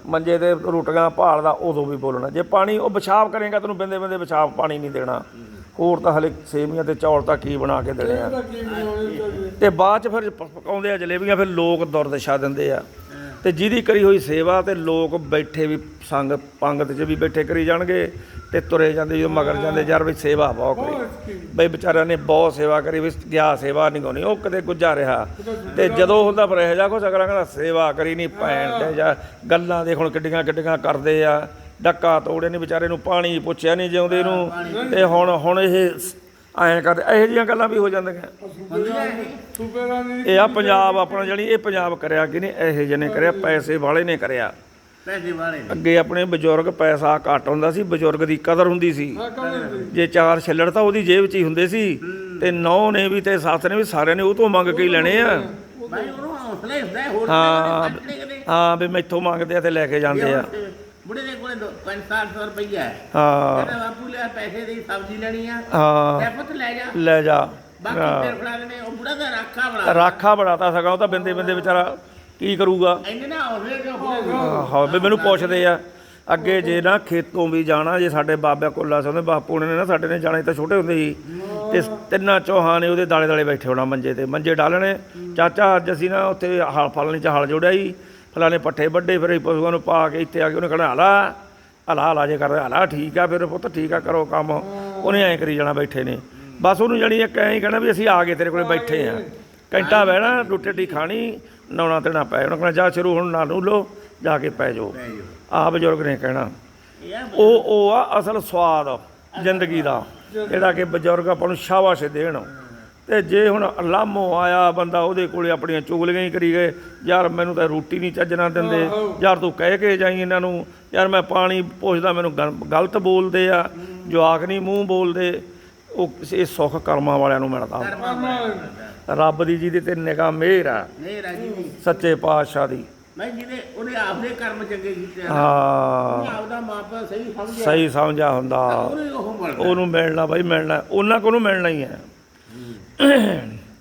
ਮੰਜੇ ਤੇ ਰੋਟੀਆਂ ਭਾਲਦਾ ਉਦੋਂ ਵੀ ਬੋਲਣਾ। ਜੇ ਪਾਣੀ ਉਹ ਪਿਸ਼ਾਬ ਕਰੇਗਾ ਤੈਨੂੰ ਬਿੰਦੇ ਬਿੰਦੇ ਪਿਸ਼ਾਬ ਪਾਣੀ ਨਹੀਂ ਦੇਣਾ। ਹੋਰ ਤਾਂ ਹਲੇ ਸੇਮੀਆਂ ਤੇ ਚੌਲ ਤਾਂ ਕੀ ਬਣਾ ਕੇ ਦੇਣੇ ਆ। ਤੇ ਬਾਅਦ ਚ ਫਿਰ ਪਕਾਉਂਦੇ ਆ ਜਲੇਬੀਆਂ ਫਿਰ ਲੋਕ ਦੁਰਦਸ਼ਾ ਦਿੰਦੇ ਆ। ਤੇ ਜਿਹਦੀ ਕਰੀ ਹੋਈ ਸੇਵਾ ਤੇ ਲੋਕ ਬੈਠੇ ਵੀ ਸੰਗ ਪੰਗਤ 'ਚ ਵੀ ਬੈਠੇ ਕਰੀ ਜਾਣਗੇ ਤੇ ਤੁਰੇ ਜਾਂਦੇ ਜਦੋਂ ਮਗਰ ਜਾਂਦੇ ਯਾਰ ਵੀ ਸੇਵਾ ਬਹੁਤ ਕਰੀ। ਬਈ ਵਿਚਾਰਿਆਂ ਨੇ ਬਹੁਤ ਸੇਵਾ ਕਰੀ ਵੀ ਗਿਆ ਸੇਵਾ ਨਹੀਂ ਗੋਣੀ ਉਹ ਕਦੇ ਗੁੱਜਾ ਰਿਹਾ। ਤੇ ਜਦੋਂ ਹੁੰਦਾ ਫਿਰ ਇਹ ਜਾ ਕੁਛ ਅਗਲਾ ਕਹਿੰਦਾ ਸੇਵਾ ਕਰੀ ਨਹੀਂ ਪੈਣ ਤੇ ਜਾਂ ਗੱਲਾਂ ਦੇਖ ਹੁਣ ਕਿੱਡੀਆਂ ਕਿੱਡੀਆਂ ਕਰਦੇ ਆ। ਡੱਕਾ ਤੋੜੇ ਨਹੀਂ ਵਿਚਾਰੇ ਨੂੰ ਪਾਣੀ ਪੁੱਛਿਆ ਨਹੀਂ ਜਿਉਂਦੇ ਨੂੰ। ਤੇ ਹੁਣ ਹੁਣ ਇਹ ਐਂ ਕਰਦੇ ਇਹੋ ਜਿਹੀਆਂ ਗੱਲਾਂ ਵੀ ਹੋ ਜਾਂਦੀਆਂ। ਸੂਬੇਦਾਰ ਇਹ ਆ ਪੰਜਾਬ ਆਪਣਾ ਜਿਹੜੀ ਇਹ ਪੰਜਾਬ ਕਰਿਆ ਕਿ ਨਹੀਂ ਇਹੋ ਜਿਹੇ ਨੇ ਕਰਿਆ ਪੈਸੇ ਵਾਲੇ ਨੇ ਕਰਿਆ। ਪੈਸੇ ਵਾਲੇ ਅੱਗੇ ਆਪਣੇ ਬਜ਼ੁਰਗ ਪੈਸਾ ਘੱਟ ਹੁੰਦਾ ਸੀ ਬਜ਼ੁਰਗ ਦੀ ਕਦਰ ਹੁੰਦੀ ਸੀ। ਜੇ ਚਾਰ ਛੱਲੜ ਤਾਂ ਉਹਦੀ ਜੇਬ 'ਚ ਹੀ ਹੁੰਦੇ ਸੀ। ਤੇ ਨੌ ਨੇ ਵੀ ਤੇ ਸੱਸ ਨੇ ਵੀ ਸਾਰਿਆਂ ਨੇ ਉਹ ਤੋਂ ਮੰਗ ਕੇ ਹੀ ਲੈਣੇ ਆ। ਭਾਈ ਉਹਨੂੰ ਹੌਸਲਾ ਹੀ ਹੁੰਦਾ ਹੋਰ ਹਾਂ ਵੀ ਮੈਥੋਂ ਮੰਗਦੇ ਆ ਤੇ ਲੈ ਕੇ ਜਾਂਦੇ ਆ। ਬੁੜੇ ਦੇ ਕੋਲੇ 500 ਰੁਪਈਆ ਹੈ। ਹਾਂ। ਕਹਿੰਦਾ ਬਾਪੂ ਲਿਆ ਪੈਸੇ ਦੀ ਸਬਜ਼ੀ ਲੈਣੀ ਆ। ਹਾਂ। ਲੈ ਪੁੱਤ ਲੈ ਜਾ। ਲੈ ਜਾ। ਬਾਕੀ ਫਿਰ ਫੜਾ ਦੇਣੇ। ਉਹ ਬੁੜਾ ਦਾ ਰਾਖਾ ਬਣਾ ਰਾਖਾ ਬਣਾਤਾ ਸਗਾ ਉਹ ਤਾਂ ਬਿੰਦੇ ਬਿੰਦੇ ਵਿਚਾਰਾ ਕੀ ਕਰੂਗਾ? ਇੰਨੇ ਨਾ ਹੌਸਲੇ ਜੋ ਬੁੜੇ ਹਾਂ ਵੀ ਮੈਨੂੰ ਪੁੱਛਦੇ ਆ ਅੱਗੇ ਜੇ ਨਾ ਖੇਤੋਂ ਵੀ ਜਾਣਾ ਜੇ ਸਾਡੇ ਬਾਬਾ ਕੋਲਾ ਦੇ ਬਾਪੂ ਨੇ ਨਾ ਸਾਡੇ ਨੇ ਜਾਣਾ ਤਾਂ ਛੋਟੇ ਹੁੰਦੇ ਸੀ। ਤੇ ਤਿੰਨਾਂ ਚੌਹਾਂ ਨੇ ਉਹਦੇ ਦਾਲੇ ਦਾਲੇ ਬੈਠੇ ਹੋਣਾ ਮੰਜੇ ਤੇ। ਮੰਜੇ ਡਾਲਣੇ। ਚਾਚਾ ਅੱਜ ਅਸੀਂ ਨਾ ਉੱਥੇ ਹਲ ਫਲਣੀ ਚ ਹਲ ਜੋੜਿਆ ਸੀ। ਫਲਾਣੇ ਪੱਠੇ ਵੱਡੇ ਫਿਰ ਪਸ਼ੂਆਂ ਨੂੰ ਪਾ ਕੇ ਇੱਥੇ ਆ ਕੇ ਉਹਨੇ ਕਹਿਣਾ ਹਲਾ ਹਲਾ ਹਲਾ ਜੇ ਕਰਦੇ ਹਲਾ ਠੀਕ ਆ ਫਿਰ ਪੁੱਤ ਠੀਕ ਆ ਕਰੋ ਕੰਮ। ਉਹਨੇ ਐਂ ਕਰੀ ਜਾਣਾ ਬੈਠੇ ਨੇ। ਬਸ ਉਹਨੂੰ ਜਾਣੀ ਇੱਕ ਐਂ ਕਹਿਣਾ ਵੀ ਅਸੀਂ ਆ ਗਏ ਤੇਰੇ ਕੋਲੇ ਬੈਠੇ ਆ। ਘੰਟਾ ਬਹਿਣਾ ਰੋਟੀ ਟੀ ਖਾਣੀ ਨਹਾਉਣਾ ਤੇ ਪੈ ਉਹਨੇ ਕਹਿਣਾ ਜਾ ਸ਼ੁਰੂ ਹੁਣ ਨਾ ਨੂੰ ਲੋ ਜਾ ਕੇ ਪੈ ਜਾਓ। ਆ ਬਜ਼ੁਰਗ ਨੇ ਕਹਿਣਾ। ਉਹ ਉਹ ਆ ਅਸਲ ਸਵਾਦ ਜ਼ਿੰਦਗੀ ਦਾ। ਜਿਹੜਾ ਕਿ ਬਜ਼ੁਰਗ ਆਪਾਂ ਨੂੰ ਸ਼ਾਬਾਸ਼ ਦੇਣ। ਤੇ ਜੇ ਹੁਣ ਲਾਮੋ ਆਇਆ ਬੰਦਾ ਉਹਦੇ ਕੋਲੇ ਆਪਣੀਆਂ ਚੁਗਲੀਆਂ ਹੀ ਕਰੀ ਗਏ ਯਾਰ ਮੈਨੂੰ ਤਾਂ ਰੋਟੀ ਨਹੀਂ ਚੱਜਣਾ ਦਿੰਦੇ ਯਾਰ ਤੂੰ ਕਹਿ ਕੇ ਜਾਈ ਇਹਨਾਂ ਨੂੰ ਯਾਰ ਮੈਂ ਪਾਣੀ ਪੁੱਛਦਾ ਮੈਨੂੰ ਗਲ- ਗਲਤ ਬੋਲਦੇ ਆ ਜਵਾਕ ਨਹੀਂ ਮੂੰਹ ਬੋਲਦੇ ਉਹ ਇਹ ਸੁੱਖ ਕਰਮਾਂ ਵਾਲਿਆਂ ਨੂੰ ਮਿਲਦਾ ਰੱਬ ਦੀ ਜਿਹਦੇ ਤੇ ਨਿਗਾਹ ਮਿਹਰ ਆ ਸੱਚੇ ਪਾਤਸ਼ਾਹ ਦੀ। ਮੈਂ ਜਿਹਦੇ ਉਹਨੇ ਆਪਦੇ ਕਰਮ ਚੰਗੇ ਕੀਤੇ ਆ ਹਾਂ। ਆਪਦਾ ਮਾਪਾ ਸਹੀ ਸਮਝਿਆ। ਸਹੀ ਸਮਝਿਆ ਹੁੰਦਾ। ਉਹਨੇ ਮਿਲਣਾ ਬਾਈ ਮਿਲਣਾ ਉਹਨਾਂ ਕੋਲ ਮਿਲਣਾ ਹੀ ਹੈ।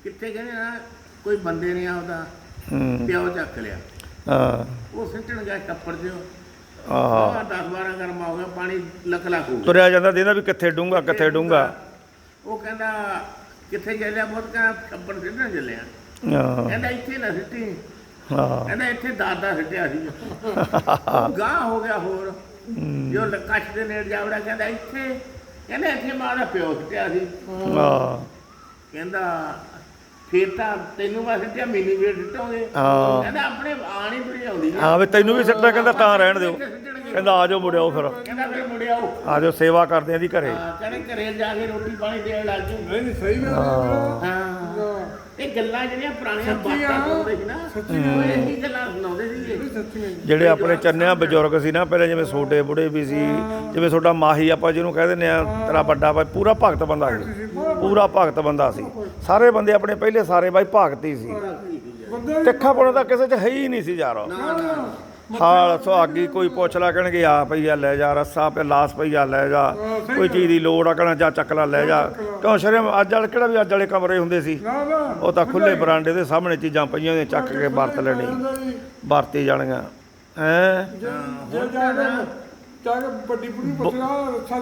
ਕਿੱਥੇ ਕਹਿੰਦੇ ਨਾ ਕੋਈ ਬੰਦੇ ਨੇ ਆਪਦਾ ਹੂੰ। ਪਿਓ ਚੱਕ ਲਿਆ। ਹਾਂ। ਉਹ ਸਿੱਟਣ ਗਿਆ ਟੱਪੜ ਦਿਓ ਆਹ। ਆ 10 12 ਗਰਮ ਹੋ ਗਿਆ ਪਾਣੀ ਲੱਖ ਲੱਖ ਹੋ ਗਿਆ। ਤੁਰਿਆ ਜਾਂਦਾ ਦੇਦਾ ਵੀ ਕਿੱਥੇ ਡੂੰਗਾ ਕਿੱਥੇ ਡੂੰਗਾ ਉਹ ਕਹਿੰਦਾ ਕਿੱਥੇ ਚੱਲਿਆ? ਬਹੁਤ ਕਹਿੰਦਾ ਟੱਪੜ ਸਿੱਟਣ ਚੱਲਿਆ। ਹਾਂ। ਕਹਿੰਦਾ ਇੱਥੇ ਨਾ ਸਿੱਟੀ। ਹਾਂ। ਕਹਿੰਦਾ ਇੱਥੇ ਦਾਦਾ ਸਿੱਟਿਆ ਸੀ। ਗਾਂ ਹੋ ਗਿਆ ਹੋਰ। ਜੋ ਕੱਛ ਦੇ ਨੇੜ ਜਾਵੜਾ ਕਹਿੰਦਾ ਇੱਥੇ। ਕਹਿੰਦਾ ਇੱਥੇ ਮਾਰਾ ਪਿਓ ਸਿੱਟਿਆ ਸੀ। ਹਾਂ। ਕਹਿੰਦਾ ਫੇਰ ਤਾਂ ਤੈਨੂੰ ਵਾ ਸਿੱਟਿਆ ਮੈਨੂੰ ਵੀ ਸਿੱਟੋਗੇ ਹਾਂ। ਕਹਿੰਦਾ ਆਪਣੇ ਆਣੀ ਬੜੀ ਆਉਂਦੀ ਆ। ਹਾਂ ਵੀ ਤੈਨੂੰ ਵੀ ਸਿੱਟਣਾ ਕਹਿੰਦਾ ਤਾਂ ਰਹਿਣ ਦਿਓ। ਕਹਿੰਦਾ ਆ ਜਾਓ ਮੁੜਿਓ ਫਿਰ। ਕਹਿੰਦਾ ਫਿਰ ਮੁੜਿਆ ਉਹ ਆ ਜਾਓ ਸੇਵਾ ਕਰਦੇ ਆਂ ਦੀ ਘਰੇ। ਹਾਂ, ਕਹਿੰਦੇ ਘਰੇ ਜਾ ਕੇ ਰੋਟੀ ਪਾਣੀ ਦੇਣ ਲੱਗ ਗਏ ਨਹੀਂ ਨਹੀਂ ਸਹੀ ਗੱਲ ਹੈ ਹਾਂ। ਇਹ ਗੱਲਾਂ ਜਿਹੜੀਆਂ ਪੁਰਾਣੀਆਂ ਸੱਚੀਆਂ। ਬਾਤਾਂ ਸੁਣਦੇ ਸੀ ਨਾ ਉਹ ਇਹੀ ਗੱਲਾਂ ਸੁਣਾਉਂਦੇ ਸੀਗੇ ਸੱਚੀਆਂ ਜਿਹੜੇ ਆਪਣੇ ਚੰਨਿਆ ਬਜ਼ੁਰਗ ਸੀ ਨਾ ਪਹਿਲੇ ਜਿਵੇਂ ਛੋਟੇ ਬੁੜੇ ਵੀ ਸੀ ਜਿਵੇਂ ਤੁਹਾਡਾ ਮਾਹੀ ਆਪਾਂ ਜਿਹਨੂੰ ਕਹਿ ਦਿੰਦੇ ਆ ਤੇਰਾ ਵੱਡਾ ਭਾਈ ਪੂਰਾ ਭਗਤ ਬੰਦਾ ਸੀ। ਪੂਰਾ ਭਗਤ। ਬੰਦਾ ਸੀ। ਸਾਰੇ ਬੰਦੇ ਆਪਣੇ ਪਹਿਲੇ ਸਾਰੇ ਬਾਈ ਭਗਤ ਹੀ ਸੀ ਤਿੱਖਾ ਪੁਣਾ ਤਾਂ ਕਿਸੇ 'ਚ ਹੈ ਹੀ ਨਹੀਂ ਸੀ ਯਾਰ। ਹਾਲ ਸੁਹਾਗੀ ਕੋਈ ਪੁੱਛ ਲਾ ਕਹਿਣਗੇ ਆ ਪਈਆ ਲੈ ਜਾ ਰੱਸਾ ਪੇ ਲਾਸ ਪਈਆ ਲੈ ਜਾ। ਕੋਈ ਚੀਜ਼ ਦੀ ਲੋੜ ਆ ਕਹਿਣਾ ਜਾ ਚੱਕ ਲਾ ਲੈ ਜਾ। ਕਿਉਂ ਸ਼ਰਮ ਅੱਜ ਵਾਲੇ ਕਿਹੜਾ ਵੀ ਅੱਜ ਵਾਲੇ ਕਮਰੇ ਹੁੰਦੇ ਸੀ? ਉਹ ਤਾਂ ਖੁੱਲੇ ਬਰਾਂਡੇ ਦੇ ਸਾਹਮਣੇ ਚੀਜ਼ਾਂ ਪਈਆਂ ਨੇ ਚੱਕ ਕੇ ਵਰਤ ਲੈਣੀ ਵਰਤੀ ਜਾਣੀਆਂ ਹੈ? ਵੱਡੀ ਬੁੜੀ ਪੁੱਛਣਾ ਤੇ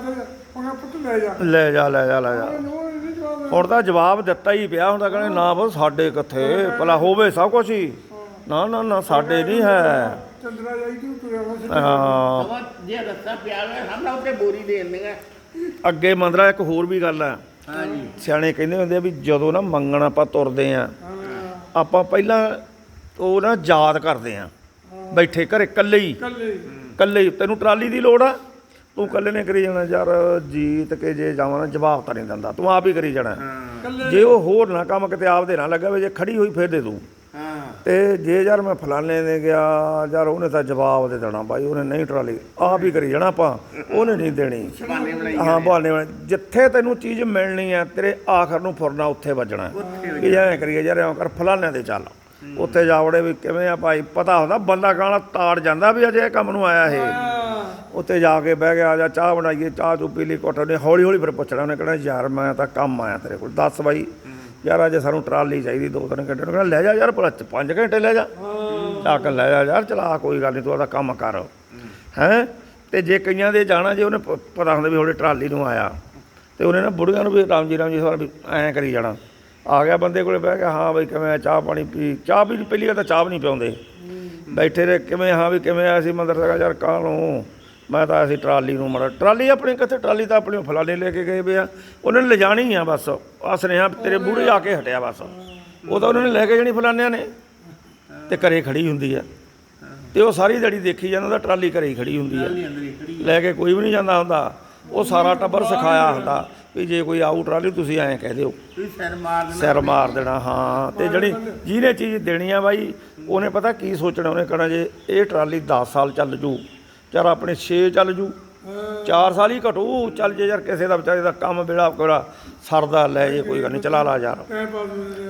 ਉਹਨੇ ਪੁੱਤ ਲੈ ਜਾ। ਲੈ ਜਾ ਲੈ ਜਾ ਲੈ ਜਾ। ਉਹ ਨਹੀਂ ਜਵਾਬ ਹੁਣ ਤਾਂ ਜਵਾਬ ਦਿੱਤਾ ਹੀ ਪਿਆ ਹੁੰਦਾ ਕਹਿੰਦੇ ਨਾ ਬੋ ਸਾਡੇ ਕਿੱਥੇ? ਭਲਾ ਹੋਵੇ ਸਭ ਕੁਝ ਹੀ। ਨਾ ਨਾ ਨਾ ਸਾਡੇ ਨਹੀਂ ਹੈ। ਚੰਦਰਾ ਜਾਈ ਤੂੰ ਤੁਰਿਆ ਵਾ ਸਿੱਧਾ। ਹਾਂ। ਸਵਾ ਜੇ ਰੱਸਾ ਪਿਆ ਹੋਇਆ ਸਾਹਮਣੇ ਉੱਤੇ ਬੋਰੀ ਦੇ ਦਿੰਦੀਆਂ। ਅੱਗੇ ਮੰਦਰਾ ਇੱਕ ਹੋਰ ਵੀ ਗੱਲ ਹੈ। ਹਾਂਜੀ ਸਿਆਣੇ ਕਹਿੰਦੇ ਹੁੰਦੇ ਆ ਵੀ ਜਦੋਂ ਨਾ ਮੰਗਣ ਆਪਾਂ ਤੁਰਦੇ ਆ ਆਪਾਂ ਪਹਿਲਾਂ ਉਹ ਨਾ ਯਾਦ ਕਰਦੇ ਆ ਬੈਠੇ ਘਰੇ ਇਕੱਲੇ ਹੀ। ਕੱਲੇ ਇਕੱਲੇ ਹੀ। ਤੈਨੂੰ ਟਰਾਲੀ ਦੀ ਲੋੜ ਆ? ਤੂੰ ਇਕੱਲੇ ਨੇ ਕਰੀ ਜਾਣਾ ਯਾਰ ਜੀਤ ਕੇ ਜੇ ਜਾਵਾਂ ਨਾ ਜਵਾਬ ਤਾਂ ਨਹੀਂ ਦਿੰਦਾ। ਤੂੰ ਆਪ ਹੀ ਕਰੀ ਜਾਣਾ। ਜੇ ਉਹ ਹੋਰ ਨਾ ਕੰਮ ਕਿਤੇ ਆਪਦੇ ਨਾ ਲੱਗਾ ਵੀ ਜੇ ਖੜੀ ਹੋਈ ਫੇਰ ਦੇ ਤੂੰ। ਤੇ ਜੇ ਯਾਰ ਮੈਂ ਫਲਾਣੇ ਦੇ ਗਿਆ ਯਾਰ ਉਹਨੇ ਤਾਂ ਜਵਾਬ ਦੇ ਦੇਣਾ ਬਾਈ ਉਹਨੇ ਨਹੀਂ ਟਰਾਲੀ ਆਪ ਹੀ ਕਰੀ ਜਾਣਾ ਆਪਾਂ ਉਹਨੇ ਨਹੀਂ ਦੇਣੀ। ਹਾਂ ਬਹਾਨੇ ਵਾਲੇ ਜਿੱਥੇ ਤੈਨੂੰ ਚੀਜ਼ ਮਿਲਣੀ ਹੈ ਤੇਰੇ ਆਖਰ ਨੂੰ ਫੁਰਨਾ ਉੱਥੇ ਵੱਜਣਾ। ਵੀ ਐਂ ਕਰੀਏ ਯਾਰ ਐਂ ਕਰ ਫਲਾਣਿਆਂ ਦੇ ਚੱਲ। ਉੱਥੇ ਜਾਵੜੇ ਵੀ ਕਿਵੇਂ ਆ ਭਾਈ ਪਤਾ ਹੁੰਦਾ ਬੰਦਾ ਗਾਣਾ ਤਾੜ ਜਾਂਦਾ ਵੀ ਅਜੇ ਇਹ ਕੰਮ ਨੂੰ ਆਇਆ ਇਹ। ਉੱਤੇ ਜਾ ਕੇ ਬਹਿ ਗਿਆ ਆ ਜਾ ਚਾਹ ਬਣਾਈਏ ਚਾਹ ਤੂੰ ਪੀ ਲਈ ਘੁੱਟ ਨੇ ਹੌਲੀ ਹੌਲੀ ਫਿਰ ਪੁੱਛਣਾ ਉਹਨੇ ਕਹਿਣਾ ਯਾਰ ਮੈਂ ਤਾਂ ਕੰਮ ਆਇਆ ਤੇਰੇ ਕੋਲ ਦੱਸ ਬਾਈ ਯਾਰ ਅੱਜ ਸਾਨੂੰ ਟਰਾਲੀ ਚਾਹੀਦੀ ਦੋ ਤਿੰਨ ਘੰਟੇ ਨੂੰ। ਕਹਿੰਦਾ ਲੈ ਜਾ ਯਾਰ ਭਲਾ 5 ਘੰਟੇ ਲੈ ਜਾ। ਚੱਕ ਲੈ ਜਾ ਯਾਰ ਚਲਾ ਕੋਈ ਗੱਲ ਨਹੀਂ ਤੂੰ ਆਦਾ ਕੰਮ ਕਰ। ਹੈ? ਤੇ ਜੇ ਕਈਆਂ ਦੇ ਜਾਣਾ ਜੇ ਉਹਨੇ ਪਤਾ ਹੁੰਦਾ ਵੀ ਉਹਦੇ ਟਰਾਲੀ ਨੂੰ ਆਇਆ ਤੇ ਉਹਨੇ ਨਾ ਬੁੜੀਆਂ ਨੂੰ ਵੀ ਰਾਮ ਜੀ ਰਾਮ ਜੀ ਸਵਾਲ ਵੀ ਐਂ ਕਰੀ ਜਾਣਾ। ਆ ਗਿਆ ਬੰਦੇ ਕੋਲੇ ਬਹਿ ਗਿਆ ਹਾਂ ਬਈ ਕਿਵੇਂ ਆ, ਚਾਹ ਪਾਣੀ ਪੀ ਚਾਹ ਵੀ ਪਹਿਲੀ ਗੱਲ ਤਾਂ ਚਾਹ ਵੀ ਨਹੀਂ ਪਿਆਉਂਦੇ ਬੈਠੇ ਰਹੇ ਕਿਵੇਂ ਹਾਂ ਵੀ ਕਿਵੇਂ ਆਇਆ ਸੀ ਮੰਦਰ ਦਾ ਯਾਰ ਕਾਹਨੂੰ ਮੈਂ ਤਾਂ ਅਸੀਂ ਟਰਾਲੀ ਨੂੰ ਮੜਾ ਟਰਾਲੀ ਆਪਣੀ ਕਿੱਥੇ? ਟਰਾਲੀ ਤਾਂ ਆਪਣੀ ਫਲਾਣੇ ਲੈ ਕੇ ਗਏ ਵੇ ਆ। ਉਹਨਾਂ ਨੇ ਲਿਜਾਣੀ ਆ ਬਸ। ਆ ਸੁਨੇਹਾ ਤੇਰੇ ਬੂੜੇ ਆ ਕੇ ਹਟਿਆ ਬਸ। ਉਹ ਤਾਂ ਉਹਨਾਂ ਨੇ ਲੈ ਕੇ ਜਾਣੀ ਫਲਾਣਿਆਂ ਨੇ। ਤੇ ਘਰੇ ਖੜੀ ਹੁੰਦੀ ਆ। ਤੇ ਉਹ ਸਾਰੀ ਦਿਹਾੜੀ ਦੇਖੀ ਜਾਂਦਾ ਤਾਂ ਟਰਾਲੀ ਘਰੇ ਹੀ ਖੜੀ ਹੁੰਦੀ ਆ। ਲੈ ਕੇ ਕੋਈ ਵੀ ਨਹੀਂ ਜਾਂਦਾ ਹੁੰਦਾ। ਉਹ ਸਾਰਾ ਟੱਬਰ ਸਿਖਾਇਆ ਹੁੰਦਾ ਵੀ ਜੇ ਕੋਈ ਆਊ ਟਰਾਲੀ ਤੁਸੀਂ ਐਂ ਕਹਿ ਦਿਓ। ਤੁਸੀਂ ਸਿਰ ਮਾਰ ਦੇਣਾ। ਸਿਰ ਮਾਰ ਦੇਣਾ ਹਾਂ। ਤੇ ਜਿਹੜੀ ਜਿਹਨੇ ਚੀਜ਼ ਦੇਣੀ ਆ ਬਾਈ ਉਹਨੇ ਪਤਾ ਕੀ ਸੋਚਣਾ? ਉਹਨੇ ਕਹਣਾ ਜੇ ਇਹ ਟਰਾਲੀ 10 ਸਾਲ ਚੱਲ ਜੂ ਚਾਰ ਆਪਣੇ 6 ਚੱਲ ਜੂ। 4 ਸਾਲ ਹੀ ਘਟੂ। ਚੱਲ ਜੇ ਯਾਰ ਕਿਸੇ ਦਾ ਵਿਚਾਰੇ ਦਾ ਕੰਮ ਬੇੜਾ ਕੋੜਾ ਸਰਦਾ ਲੈ ਜੇ ਕੋਈ ਗੱਲ ਨਹੀਂ ਚਲਾ ਲਾ ਯਾਰ।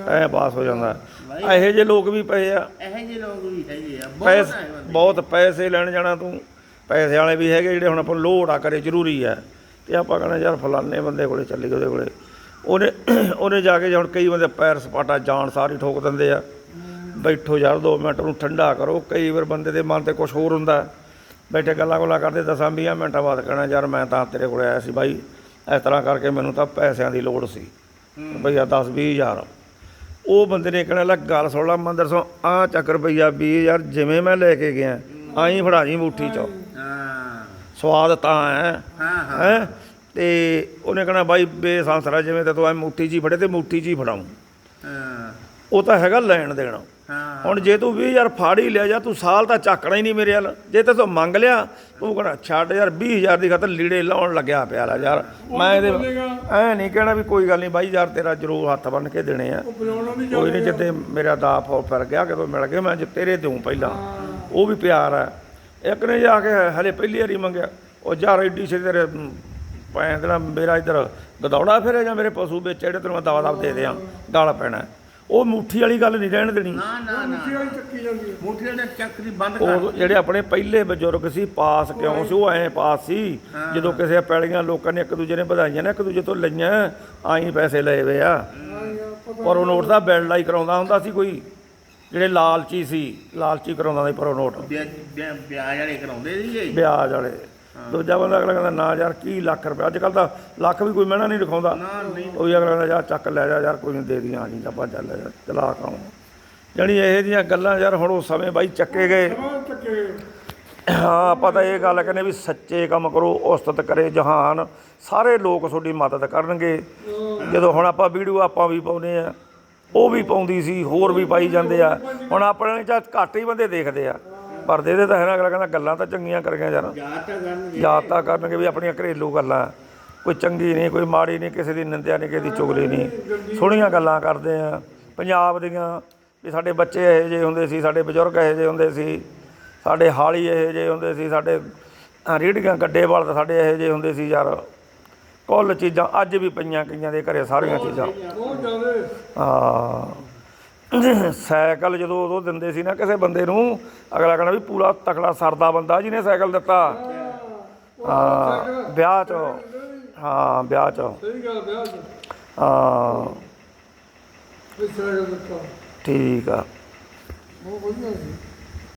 ਐ ਪਾਸ ਹੋ ਜਾਂਦਾ। ਇਹੋ ਜਿਹੇ ਲੋਕ ਵੀ ਪਏ ਆ। ਇਹੋ ਜਿਹੇ ਲੋਕ ਵੀ ਹੈਗੇ ਆ। ਬਹੁਤ ਪੈਸੇ। ਬਹੁਤ ਲੈਣ ਜਾਣਾ ਤੂੰ। ਪੈਸੇ ਵਾਲੇ ਵੀ ਹੈਗੇ ਜਿਹੜੇ ਹੁਣ ਆਪਾਂ ਲੋੜ ਆ ਕਰੇ ਜ਼ਰੂਰੀ ਹੈ ਤੇ ਆਪਾਂ ਕਹਣਾ ਯਾਰ ਫਲਾਣੇ ਬੰਦੇ ਕੋਲੇ ਚੱਲੀ ਉਹਦੇ ਕੋਲੇ। ਉਹਨੇ ਉਹਨੇ ਜਾ ਕੇ ਜੇ ਹੁਣ ਕਈ ਬੰਦੇ ਪੈਰ ਸਪਾਟਾ ਜਾਣ ਸਾਰੀ ਠੋਕ ਦਿੰਦੇ ਆ। ਬੈਠੋ ਯਾਰ 2 ਮਿੰਟ ਨੂੰ ਠੰਡਾ ਕਰੋ। ਕਈ ਵਾਰ ਬੰਦੇ ਦੇ ਮਨ ਤੇ ਕੁਝ ਹੋਰ ਹੁੰਦਾ। ਬੈਠੇ ਗੱਲਾਂ ਗੁੱਲਾਂ ਕਰਦੇ ਦਸਾਂ 20 ਮਿੰਟਾਂ ਬਾਅਦ ਕਹਿਣਾ ਯਾਰ ਮੈਂ ਤਾਂ ਤੇਰੇ ਕੋਲੇ ਆਇਆ ਸੀ ਬਾਈ ਇਸ ਤਰ੍ਹਾਂ ਕਰਕੇ ਮੈਨੂੰ ਤਾਂ ਪੈਸਿਆਂ ਦੀ ਲੋੜ ਸੀ। ਰੁਪਈਆ 10 20 ਹਜ਼ਾਰ। ਉਹ ਬੰਦੇ ਨੇ ਕਹਿਣਾ ਲੱਗ ਗੱਲ ਸੁਣ ਲਾ ਮੰਦਰ ਸੋ ਆ ਚੱਕ ਰੁਪਈਆ 20 ਯਾਰ ਜਿਵੇਂ ਮੈਂ ਲੈ ਕੇ ਗਿਆ ਆਈ ਫੜਾ ਜੀ ਮੁੱਠੀ ਚ। ਹਾਂ। ਸਵਾਦ ਤਾਂ ਹੈ। ਹਾਂ ਹਾਂ। ਤੇ ਉਹਨੇ ਕਹਿਣਾ ਬਾਈ ਬੇਸਾਂਸਰਾ ਜਿਵੇਂ ਤੇ ਤੂੰ ਐ ਮੁੱਠੀ ਜੀ ਫੜੇ ਤੇ ਮੁੱਠੀ ਜੀ ਫੜਾਉਂ। ਹਾਂ। ਉਹ ਤਾਂ ਹੈਗਾ ਲੈਣ ਦੇਣਾ। ਹੁਣ ਜੇ ਤੂੰ 20000 ਫਾੜ ਹੀ ਲਿਆ ਜਾਂ ਤੂੰ ਸਾਲ ਤਾਂ ਚੱਕਣਾ ਹੀ ਨਹੀਂ ਮੇਰੇ ਵੱਲ। ਜੇ ਤੇ ਤੂੰ ਮੰਗ ਲਿਆ ਤੂੰ ਕਹਣਾ ਛੱਡ ਯਾਰ 20000 ਦੀ ਖਾਤਰ ਲੀੜੇ ਲਾਉਣ ਲੱਗਿਆ ਪਿਆ ਲਾ ਯਾਰ। ਮੈਂ ਇਹਦੇ। ਐ ਨਹੀਂ ਕਹਿਣਾ ਵੀ ਕੋਈ ਗੱਲ ਨਹੀਂ ਬਾਈ ਯਾਰ ਤੇਰਾ ਜ਼ਰੂਰ ਹੱਥ ਬੰਨ ਕੇ ਦੇਣੇ ਆ। ਕੋਈ ਨਹੀਂ ਜਿੱਤੇ ਮੇਰਾ ਦਾ ਫੋ ਫਿਰ ਗਿਆ ਕਿਦੋਂ ਮਿਲ ਗਿਆ ਮੈਂ ਜੇ ਤੇਰੇ ਦਿਉ ਪਹਿਲਾਂ। ਉਹ ਵੀ ਪਿਆਰ ਹੈ ਇੱਕ ਨੇ ਜਾ ਕੇ ਹਲੇ ਪਹਿਲੀ ਵਾਰੀ ਮੰਗਿਆ ਉਹ ਯਾਰ ਐਡੀ ਛੇ ਤੇਰੇ ਪੈਂ ਦੇਣਾ ਮੇਰਾ ਇੱਧਰ ਗਦੌੜਾ ਫਿਰੇ ਜਾਂ ਮੇਰੇ ਪਸ਼ੂ ਵਿੱਚ ਜਿਹੜੇ ਤੈਨੂੰ ਮੈਂ ਦਵਾ ਦਵ ਦੇ ਦਿਆਂ ਗਾਲ ਪੈਣਾ। ਉਹ ਮੁੱਠੀ ਵਾਲੀ ਗੱਲ ਨਹੀਂ ਰਹਿਣ ਦੇਣੀ। ਨਾ ਨਾ ਨਾ। ਮੁੱਠੀ ਵਾਲੀ ਚੱਕੀ ਜਾਂਦੀ ਹੈ। ਮੁੱਠੀ ਦੇ ਚੱਕਰੀ ਬੰਦ ਕਰ। ਉਹ ਜਿਹੜੇ ਆਪਣੇ ਪਹਿਲੇ ਬਜ਼ੁਰਗ ਸੀ ਪਾਸ ਕਿਉਂ ਸੀ ਉਹ ਐ ਪਾਸ ਸੀ। ਜਦੋਂ ਕਿਸੇ ਪੈਲੀਆਂ ਲੋਕਾਂ ਨੇ ਇੱਕ ਦੂਜੇ ਨੇ ਵਧਾਈਆਂ ਨਾ ਇੱਕ ਦੂਜੇ ਤੋਂ ਲਈਆਂ ਆਈ ਪੈਸੇ ਲਏ ਵੇ ਆ। ਪਰ ਉਹ ਨੋਟ ਦਾ ਬਿਲ ਲਾਈ ਕਰਾਉਂਦਾ ਹੁੰਦਾ ਸੀ ਕੋਈ। ਜਿਹੜੇ ਲਾਲਚੀ ਸੀ ਲਾਲਚੀ ਕਰਾਉਂਦਾ ਸੀ ਪਰ ਉਹ ਨੋਟ ਵਿਆਜ ਵਾਲੇ ਕਰਾਉਂਦੇ ਸੀ ਇਹ ਵਿਆਜ ਵਾਲੇ। ਦੂਜਾ ਬੰਦਾ ਅਗਲਾ ਕਹਿੰਦਾ ਨਾ ਯਾਰ ਕੀ ਲੱਖ ਰੁਪਏ? ਅੱਜ ਕੱਲ ਤਾਂ ਲੱਖ ਵੀ ਕੋਈ ਮਹਿਣਾ ਨਹੀਂ ਦਿਖਾਉਂਦਾ। ਨਹੀਂ। ਉਹ ਵੀ ਅਗਲਾ ਕਹਿੰਦਾ ਯਾਰ ਚੱਕ ਲੈ ਜਾ ਯਾਰ ਕੋਈ ਨਹੀਂ ਦੇ ਦੀਆਂ ਜੀ ਤਾਂ ਭੱਜ ਲੈ ਜਾ ਚਲਾ ਕਾਉਂ ਜਾਣੀ ਇਹ ਜੀਆਂ ਗੱਲਾਂ ਯਾਰ ਹੁਣ ਉਹ ਸਮੇਂ ਬਾਈ ਚੱਕੇ ਗਏ। ਹਾਂ ਆਪਾਂ ਤਾਂ ਇਹ ਗੱਲ ਕਹਿੰਦੇ ਵੀ ਸੱਚੇ ਕੰਮ ਕਰੋ ਉਸਤਤ ਕਰੇ ਜਹਾਨ। ਸਾਰੇ ਲੋਕ ਤੁਹਾਡੀ ਮਦਦ ਕਰਨਗੇ। ਜਦੋਂ ਹੁਣ ਆਪਾਂ ਵੀਡੀਓ ਆਪਾਂ ਵੀ ਪਾਉਨੇ ਆ ਉਹ ਵੀ ਪਾਉਂਦੀ ਸੀ ਹੋਰ ਵੀ ਪਾਈ ਜਾਂਦੇ ਆ। ਹੁਣ ਆਪਣੇ ਚ ਘੱਟ ਹੀ ਬੰਦੇ ਦੇਖਦੇ ਆ। ਪਰ ਦੇ ਦੇ ਤਾਂ ਹੈ ਨਾ ਅਗਲਾ ਕਹਿੰਦਾ ਗੱਲਾਂ ਤਾਂ ਚੰਗੀਆਂ ਕਰੀਆਂ ਯਾਰ। ਯਾਦ ਤਾਂ ਕਰਨਗੇ। ਵੀ ਆਪਣੀਆਂ ਘਰੇਲੂ ਗੱਲਾਂ। ਕੋਈ ਚੰਗੀ ਨਹੀਂ ਕੋਈ ਮਾੜੀ ਨਹੀਂ ਕਿਸੇ ਦੀ ਨਿੰਦਿਆ ਨਹੀਂ ਕਿਸੇ ਦੀ ਚੁਗਲੀ ਨਹੀਂ। ਸੋਹਣੀਆਂ ਗੱਲਾਂ ਕਰਦੇ ਆ। ਪੰਜਾਬ ਦੀਆਂ ਵੀ ਸਾਡੇ ਬੱਚੇ ਇਹੋ ਜਿਹੇ ਹੁੰਦੇ ਸੀ ਸਾਡੇ ਬਜ਼ੁਰਗ ਇਹੋ ਜਿਹੇ ਹੁੰਦੇ ਸੀ ਸਾਡੇ ਹਾਲੀ ਇਹੋ ਜਿਹੇ ਹੁੰਦੇ ਸੀ ਸਾਡੇ ਅਹ ਰੀੜ੍ਹੀਆਂ ਗੱਡੇ ਵਾਲ ਤਾਂ ਸਾਡੇ ਇਹੋ ਜਿਹੇ ਹੁੰਦੇ ਸੀ ਯਾਰ। ਕੁੱਲ ਚੀਜ਼ਾਂ ਅੱਜ ਵੀ ਪਈਆਂ ਕਈਆਂ ਦੇ ਘਰੇ ਸਾਰੀਆਂ ਚੀਜ਼ਾਂ। ਹਾਂ। ਸਾਈਕਲ ਜਦੋਂ ਉਦੋਂ ਦਿੰਦੇ ਸੀ ਨਾ ਕਿਸੇ ਬੰਦੇ ਨੂੰ ਅਗਲਾ ਕਹਿੰਦਾ ਵੀ ਪੂਰਾ ਤਕੜਾ ਸਰਦਾ ਬੰਦਾ ਜਿਹਨੇ ਸਾਈਕਲ ਦਿੱਤਾ। ਹਾਂ ਵਿਆਹ ਚ। ਹਾਂ ਵਿਆਹ ਚ। ਸਹੀ ਗੱਲ ਵਿਆਹ ਚ। ਹਾਂ। ਠੀਕ ਆ। ਬਹੁਤ ਵਧੀਆ ਸੀ